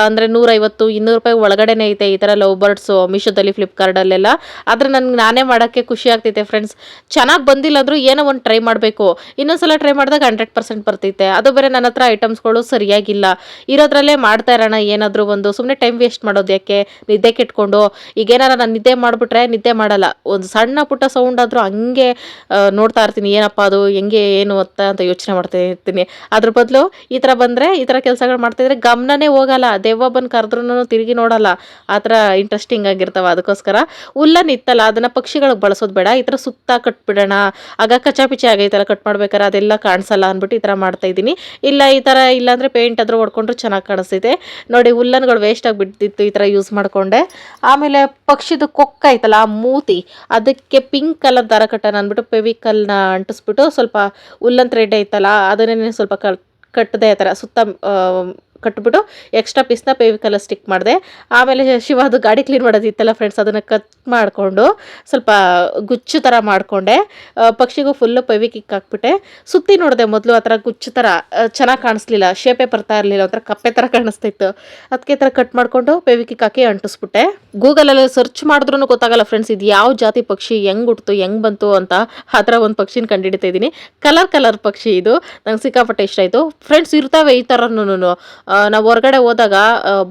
ಅಂದರೆ ನೂರೈವತ್ತು ಇನ್ನೂರು ರೂಪಾಯಿ ಒಳಗಡೆನೇ ಐತೆ ಈ ಥರ ಲವ್ ಬರ್ಡ್ಸು ಮೀಶೋದಲ್ಲಿ ಫ್ಲಿಪ್ಕಾರ್ಟಲ್ಲೆಲ್ಲ ಆದರೆ ನನಗೆ ನಾನೇ ಮಾಡೋಕ್ಕೆ ಖುಷಿ ಆಗ್ತೈತೆ ಫ್ರೆಂಡ್ಸ್. ಚೆನ್ನಾಗಿ ಬಂದಿಲ್ಲ ಏನೋ ಒಂದು ಟ್ರೈ ಮಾಡಬೇಕು. ಇನ್ನೊಂದ್ಸಲ ಟ್ರೈ ಮಾಡಿದಾಗ ಹಂಡ್ರೆಡ್ ಪರ್ಸೆಂಟ್ ಬರ್ತೈತೆ. ಅದು ಬೇರೆ ನನ್ನ ಹತ್ರ ಐಟಮ್ಸ್ಗಳು ಸರಿಯಾಗಿಲ್ಲ. ಇರೋದ್ರಲ್ಲೇ ಮಾಡ್ತಾ ಇರೋಣ ಏನಾದರೂ ಒಂದು. ಸುಮ್ಮನೆ ಟೈಮ್ ವೇಸ್ಟ್ ಮಾಡೋದು ಯಾಕೆ? ನಿದ್ದೆ ಕೆಟ್ಕೊಂಡು. ಈಗ ಏನಾರ ನಾನು ನಿದ್ದೆ ಮಾಡಿಬಿಟ್ರೆ ನಿದ್ದೆ ಮಾಡಲ್ಲ. ಒಂದು ಸಣ್ಣ ಪುಟ್ಟ ಸೌಂಡ್ ಆದರೂ ಹಂಗೆ ನೋಡ್ತಾ ಇರ್ತೀನಿ, ಏನಪ್ಪ ಅದು, ಹೆಂಗೆ, ಏನು ಅಂತ ಅಂತ ಯೋಚನೆ ಮಾಡ್ತಾ ಇರ್ತೀನಿ. ಅದ್ರ ಬದಲು ಈ ಥರ ಬಂದರೆ, ಈ ಥರ ಕೆಲಸಗಳು ಮಾಡ್ತಾಯಿದ್ರೆ ಗಮನನೇ ಹೋಗಲ್ಲ. ದೆವ್ವ ಬಂದು ಕರೆದ್ರೂ ತಿರುಗಿ ನೋಡಲ್ಲ. ಆ ಥರ ಇಂಟ್ರೆಸ್ಟಿಂಗ್ ಆಗಿರ್ತಾವೆ. ಅದಕ್ಕೋಸ್ಕರ ಹುಲ್ಲನ್ ಇತ್ತಲ್ಲ, ಅದನ್ನು ಪಕ್ಷಿಗಳಿಗೆ ಬಳಸೋದು ಬೇಡ. ಈ ಥರ ಸುತ್ತ ಕಟ್ಬಿಡೋಣ. ಆಗ ಕಚಾಪಿಚಿ ಆಗೈತಲ್ಲ, ಕಟ್ ಮಾಡ್ಬೇಕಾರೆ ಅದೆಲ್ಲ ಕಾಣಿಸಲ್ಲ ಅಂದ್ಬಿಟ್ಟು ಈ ಥರ ಮಾಡ್ತಾ ಇದ್ದೀನಿ. ಇಲ್ಲ, ಈ ಥರ ಇಲ್ಲಾಂದರೆ ಪೇಂಟ್ ಆದರೂ ಹೊಡ್ಕೊಂಡ್ರು ಚೆನ್ನಾಗಿ ಕಾಣಿಸ್ತೈತೆ ನೋಡಿ, ಹುಲ್ಲನ್ಗಳು ವೇಸ್ಟ್ ಆಗಿಬಿಟ್ಟಿತ್ತು ಈ ಥರ ಯೂಸ್ ಮಾಡಿಕೊಂಡೆ. ಆಮೇಲೆ ಪಕ್ಷಿದು ಕೊಕ್ಕ ಐತಲ್ಲ, ಆ ಮೂತಿ, ಅದಕ್ಕೆ ಪಿಂಕ್ ಕಲರ್ ದಾರ ಅಂದ್ಬಿಟ್ಟು ಪೆವಿಕಲ್ನ ಅಂಟಿಸ್ಬಿಟ್ಟು ಸ್ವಲ್ಪ ಉಲ್ಲನ್ ಥ್ರೆಡ್ ಐತಲ್ಲ ಅದನ್ನೇ ಸ್ವಲ್ಪ ಕಟ್ ಕಟ್ಟದೆ ಆ ಥರ ಸುತ್ತ ಕಟ್ಬಿಟ್ಟು ಎಕ್ಸ್ಟ್ರಾ ಪೀಸ್ನ ಪೇವಿಕಲ್ಲ ಸ್ಟಿಕ್ ಮಾಡಿದೆ. ಆಮೇಲೆ ಶಿವ ಅದು ಗಾಡಿ ಕ್ಲೀನ್ ಮಾಡೋದಿತ್ತಲ್ಲ ಫ್ರೆಂಡ್ಸ್ ಅದನ್ನು ಕಟ್ ಮಾಡಿಕೊಂಡು ಸ್ವಲ್ಪ ಗುಚ್ಚು ಥರ ಮಾಡಿಕೊಂಡೆ. ಪಕ್ಷಿಗೂ ಫುಲ್ಲು ಪೆವಿಕಿಕ್ ಹಾಕ್ಬಿಟ್ಟೆ. ಸುತ್ತಿ ನೋಡಿದೆ ಮೊದಲು ಆ ಥರ ಗುಚ್ಚು ಥರ ಚೆನ್ನಾಗಿ ಕಾಣಿಸ್ಲಿಲ್ಲ ಶೇಪೇ ಬರ್ತಾ ಇರಲಿಲ್ಲ, ಒಂಥರ ಕಪ್ಪೆ ಥರ ಕಾಣಿಸ್ತಿತ್ತು. ಅದಕ್ಕೆ ಥರ ಕಟ್ ಮಾಡಿಕೊಂಡು ಪೆವಿಕಿಕ್ ಹಾಕಿ ಅಂಟಿಸ್ಬಿಟ್ಟೆ. ಗೂಗಲಲ್ಲಿ ಸರ್ಚ್ ಮಾಡಿದ್ರೂ ಗೊತ್ತಾಗಲ್ಲ ಫ್ರೆಂಡ್ಸ್ ಇದು ಯಾವ ಜಾತಿ ಪಕ್ಷಿ, ಹೆಂಗೆ ಹುಡ್ತು ಹೆಂಗೆ ಬಂತು ಅಂತ ಆ ಥರ ಒಂದು ಪಕ್ಷಿನ ಕಂಡುಹಿಡಿತಾ ಇದ್ದೀನಿ ಕಲರ್ ಕಲರ್ ಪಕ್ಷಿ ಇದು. ನಂಗೆ ಸಿಕ್ಕಾಪಟ್ಟೆ ಇಷ್ಟ ಆಯಿತು. ಫ್ರೆಂಡ್ಸ್ ಇರ್ತಾವೆ ಈ ಥರನೂ ನಾವು ಹೊರಗಡೆ ಹೋದಾಗ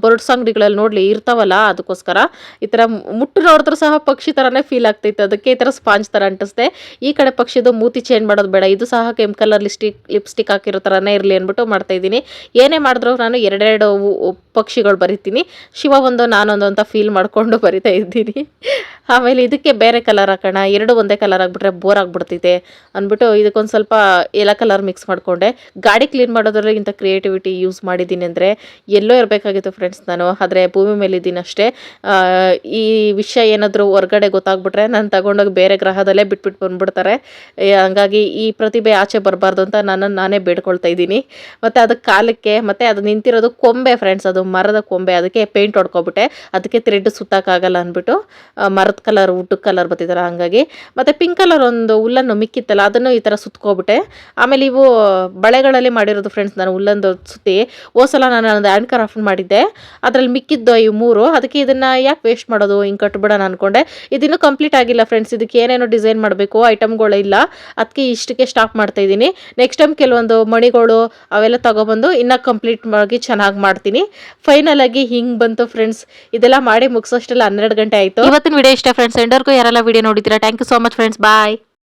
ಬರ್ಡ್ಸ್ ಅಂಗಡಿಗಳಲ್ಲಿ ನೋಡಲಿ ಇರ್ತಾವಲ್ಲ, ಅದಕ್ಕೋಸ್ಕರ ಈ ಥರ ಮುಟ್ಟು ನೋಡಿದ್ರೂ ಸಹ ಪಕ್ಷಿ ಥರನೇ ಫೀಲ್ ಆಗ್ತೈತೆ. ಅದಕ್ಕೆ ಈ ಥರ ಸ್ಪಾಂಜ್ ಥರ ಅಂಟಿಸ್ದೆ. ಈ ಕಡೆ ಪಕ್ಷಿದು ಮೂತಿ ಚೇಂಜ್ ಮಾಡೋದು ಬೇಡ. ಇದು ಸಹ ಕೆಂಪು ಕಲರ್ ಲಿಸ್ಟಿಕ್ ಲಿಪ್ಸ್ಟಿಕ್ ಹಾಕಿರೋ ಥರನೇ ಇರಲಿ ಅಂದ್ಬಿಟ್ಟು ಮಾಡ್ತಾ ಇದ್ದೀನಿ. ಏನೇ ಮಾಡಿದ್ರು ನಾನು ಎರಡೆರಡು ಪಕ್ಷಿಗಳು ಬರಿತೀನಿ. ಶಿವ ಒಂದು ನಾನೊಂದು ಅಂತ ಫೀಲ್ ಮಾಡಿಕೊಂಡು ಬರಿತಾ ಇದ್ದೀನಿ. ಆಮೇಲೆ ಇದಕ್ಕೆ ಬೇರೆ ಕಲರ್ ಹಾಕೋಣ. ಎರಡು ಒಂದೇ ಕಲರ್ ಆಗಿಬಿಟ್ರೆ ಬೋರ್ ಆಗಿಬಿಡ್ತೈತೆ ಅಂದ್ಬಿಟ್ಟು ಇದಕ್ಕೊಂದು ಸ್ವಲ್ಪ ಎಲ್ಲ ಕಲರ್ ಮಿಕ್ಸ್ ಮಾಡಿಕೊಂಡೆ. ಗಾಡಿ ಕ್ಲೀನ್ ಮಾಡೋದ್ರಲ್ಲಿ ಇಂಥ ಕ್ರಿಯೇಟಿವಿಟಿ ಯೂಸ್ ಮಾಡಿದ್ದೀನಿ ಅಂದರೆ ಎಲ್ಲೋ ಇರಬೇಕಾಗಿತ್ತು ಫ್ರೆಂಡ್ಸ್ ನಾನು. ಆದರೆ ಭೂಮಿ ಮೇಲೆ ಇದ್ದೀನಿ ಅಷ್ಟೇ ಈ ವಿಷಯ ಏನಾದರೂ ಹೊರಗಡೆ ಗೊತ್ತಾಗ್ಬಿಟ್ರೆ ನಾನು ತಗೊಂಡೋಗಿ ಬೇರೆ ಗ್ರಹದಲ್ಲೇ ಬಿಟ್ಬಿಟ್ಟು ಬಂದ್ಬಿಡ್ತಾರೆ. ಹಂಗಾಗಿ ಈ ಪ್ರತಿಭೆ ಆಚೆ ಬರಬಾರ್ದು ಅಂತ ನಾನು ನಾನೇ ಬೇಡ್ಕೊಳ್ತಾ ಇದ್ದೀನಿ. ಮತ್ತು ಅದು ಕಾಲಕ್ಕೆ, ಮತ್ತು ಅದು ನಿಂತಿರೋದು ಕೊಂಬೆ ಫ್ರೆಂಡ್ಸ್ ಅದು. ಮರದ ಕೊಂಬೆ, ಅದಕ್ಕೆ ಪೇಂಟ್ ಹೊಡ್ಕೊಬಿಟ್ಟೆ. ಅದಕ್ಕೆ ಥ್ರೆಡ್ ಸುತ್ತಕ್ಕಾಗಲ್ಲ ಅಂದ್ಬಿಟ್ಟು ಮರದ ಕಲರ್ ವುಡ್ ಕಲರ್ ಬರ್ತಿದ್ದಾರೆ ಹಂಗಾಗಿ. ಮತ್ತು ಪಿಂಕ್ ಕಲರ್ ಒಂದು ಹುಲ್ಲನ್ನು ಮಿಕ್ಕಿತ್ತಲ್ಲ, ಅದನ್ನು ಈ ಥರ ಸುತ್ಕೊಬಿಟ್ಟೆ. ಆಮೇಲೆ ಇವು ಬಳೆಗಳಲ್ಲಿ ಮಾಡಿರೋದು ಫ್ರೆಂಡ್ಸ್ ನಾನು ಹುಲ್ಲಂದು ಸುತ್ತಿ ಸಲ ನಾನು ಒಂದು ಹ್ಯಾಂಡ್ ಕ್ರಾಫ್ಟ್ ಮಾಡಿದ್ದೆ. ಅದರಲ್ಲಿ ಮಿಕ್ಕಿದ್ದು ಇವು ಮೂರು, ಅದಕ್ಕೆ ಇದನ್ನು ಯಾಕೆ ವೇಸ್ಟ್ ಮಾಡೋದು, ಹಿಂಗೆ ಕಟ್ಬಿಡೋಣ ಅಂದ್ಕೊಂಡೆ ಇದಿನ್ನೂ ಕಂಪ್ಲೀಟ್ ಆಗಿಲ್ಲ ಫ್ರೆಂಡ್ಸ್ ಇದಕ್ಕೆ ಏನೇನೋ ಡಿಸೈನ್ ಮಾಡಬೇಕು ಐಟಮ್ಗಳು ಇಲ್ಲ. ಅದಕ್ಕೆ ಇಷ್ಟಕ್ಕೆ ಸ್ಟಾಪ್ ಮಾಡ್ತಾ ಇದ್ದೀನಿ. ನೆಕ್ಸ್ಟ್ ಟೈಮ್ ಕೆಲವೊಂದು ಮಣಿಗಳು ಅವೆಲ್ಲ ತಗೊಬಂದು, ಇನ್ನೂ ಕಂಪ್ಲೀಟ್ ಆಗಿ ಚೆನ್ನಾಗಿ ಮಾಡ್ತೀನಿ. ಫೈನಲ್ ಆಗಿ ಹಿಂಗ್ ಬಂತು ಫ್ರೆಂಡ್ಸ್ ಇದೆಲ್ಲ ಮಾಡಿ ಮುಗಿಸೋಷ್ಟೆಲ್ಲ ಹನ್ನೆರಡು ಗಂಟೆ ಆಯ್ತು. ಇವತ್ತಿನ ವಿಡಿಯೋ ಇಷ್ಟ ಫ್ರೆಂಡ್ಸ್ ಎಂಡರ್ಗೂ ಯಾರೆಲ್ಲ ವಿಡಿಯೋ ನೋಡಿದ್ದೀರಾ? Thank you so much friends bye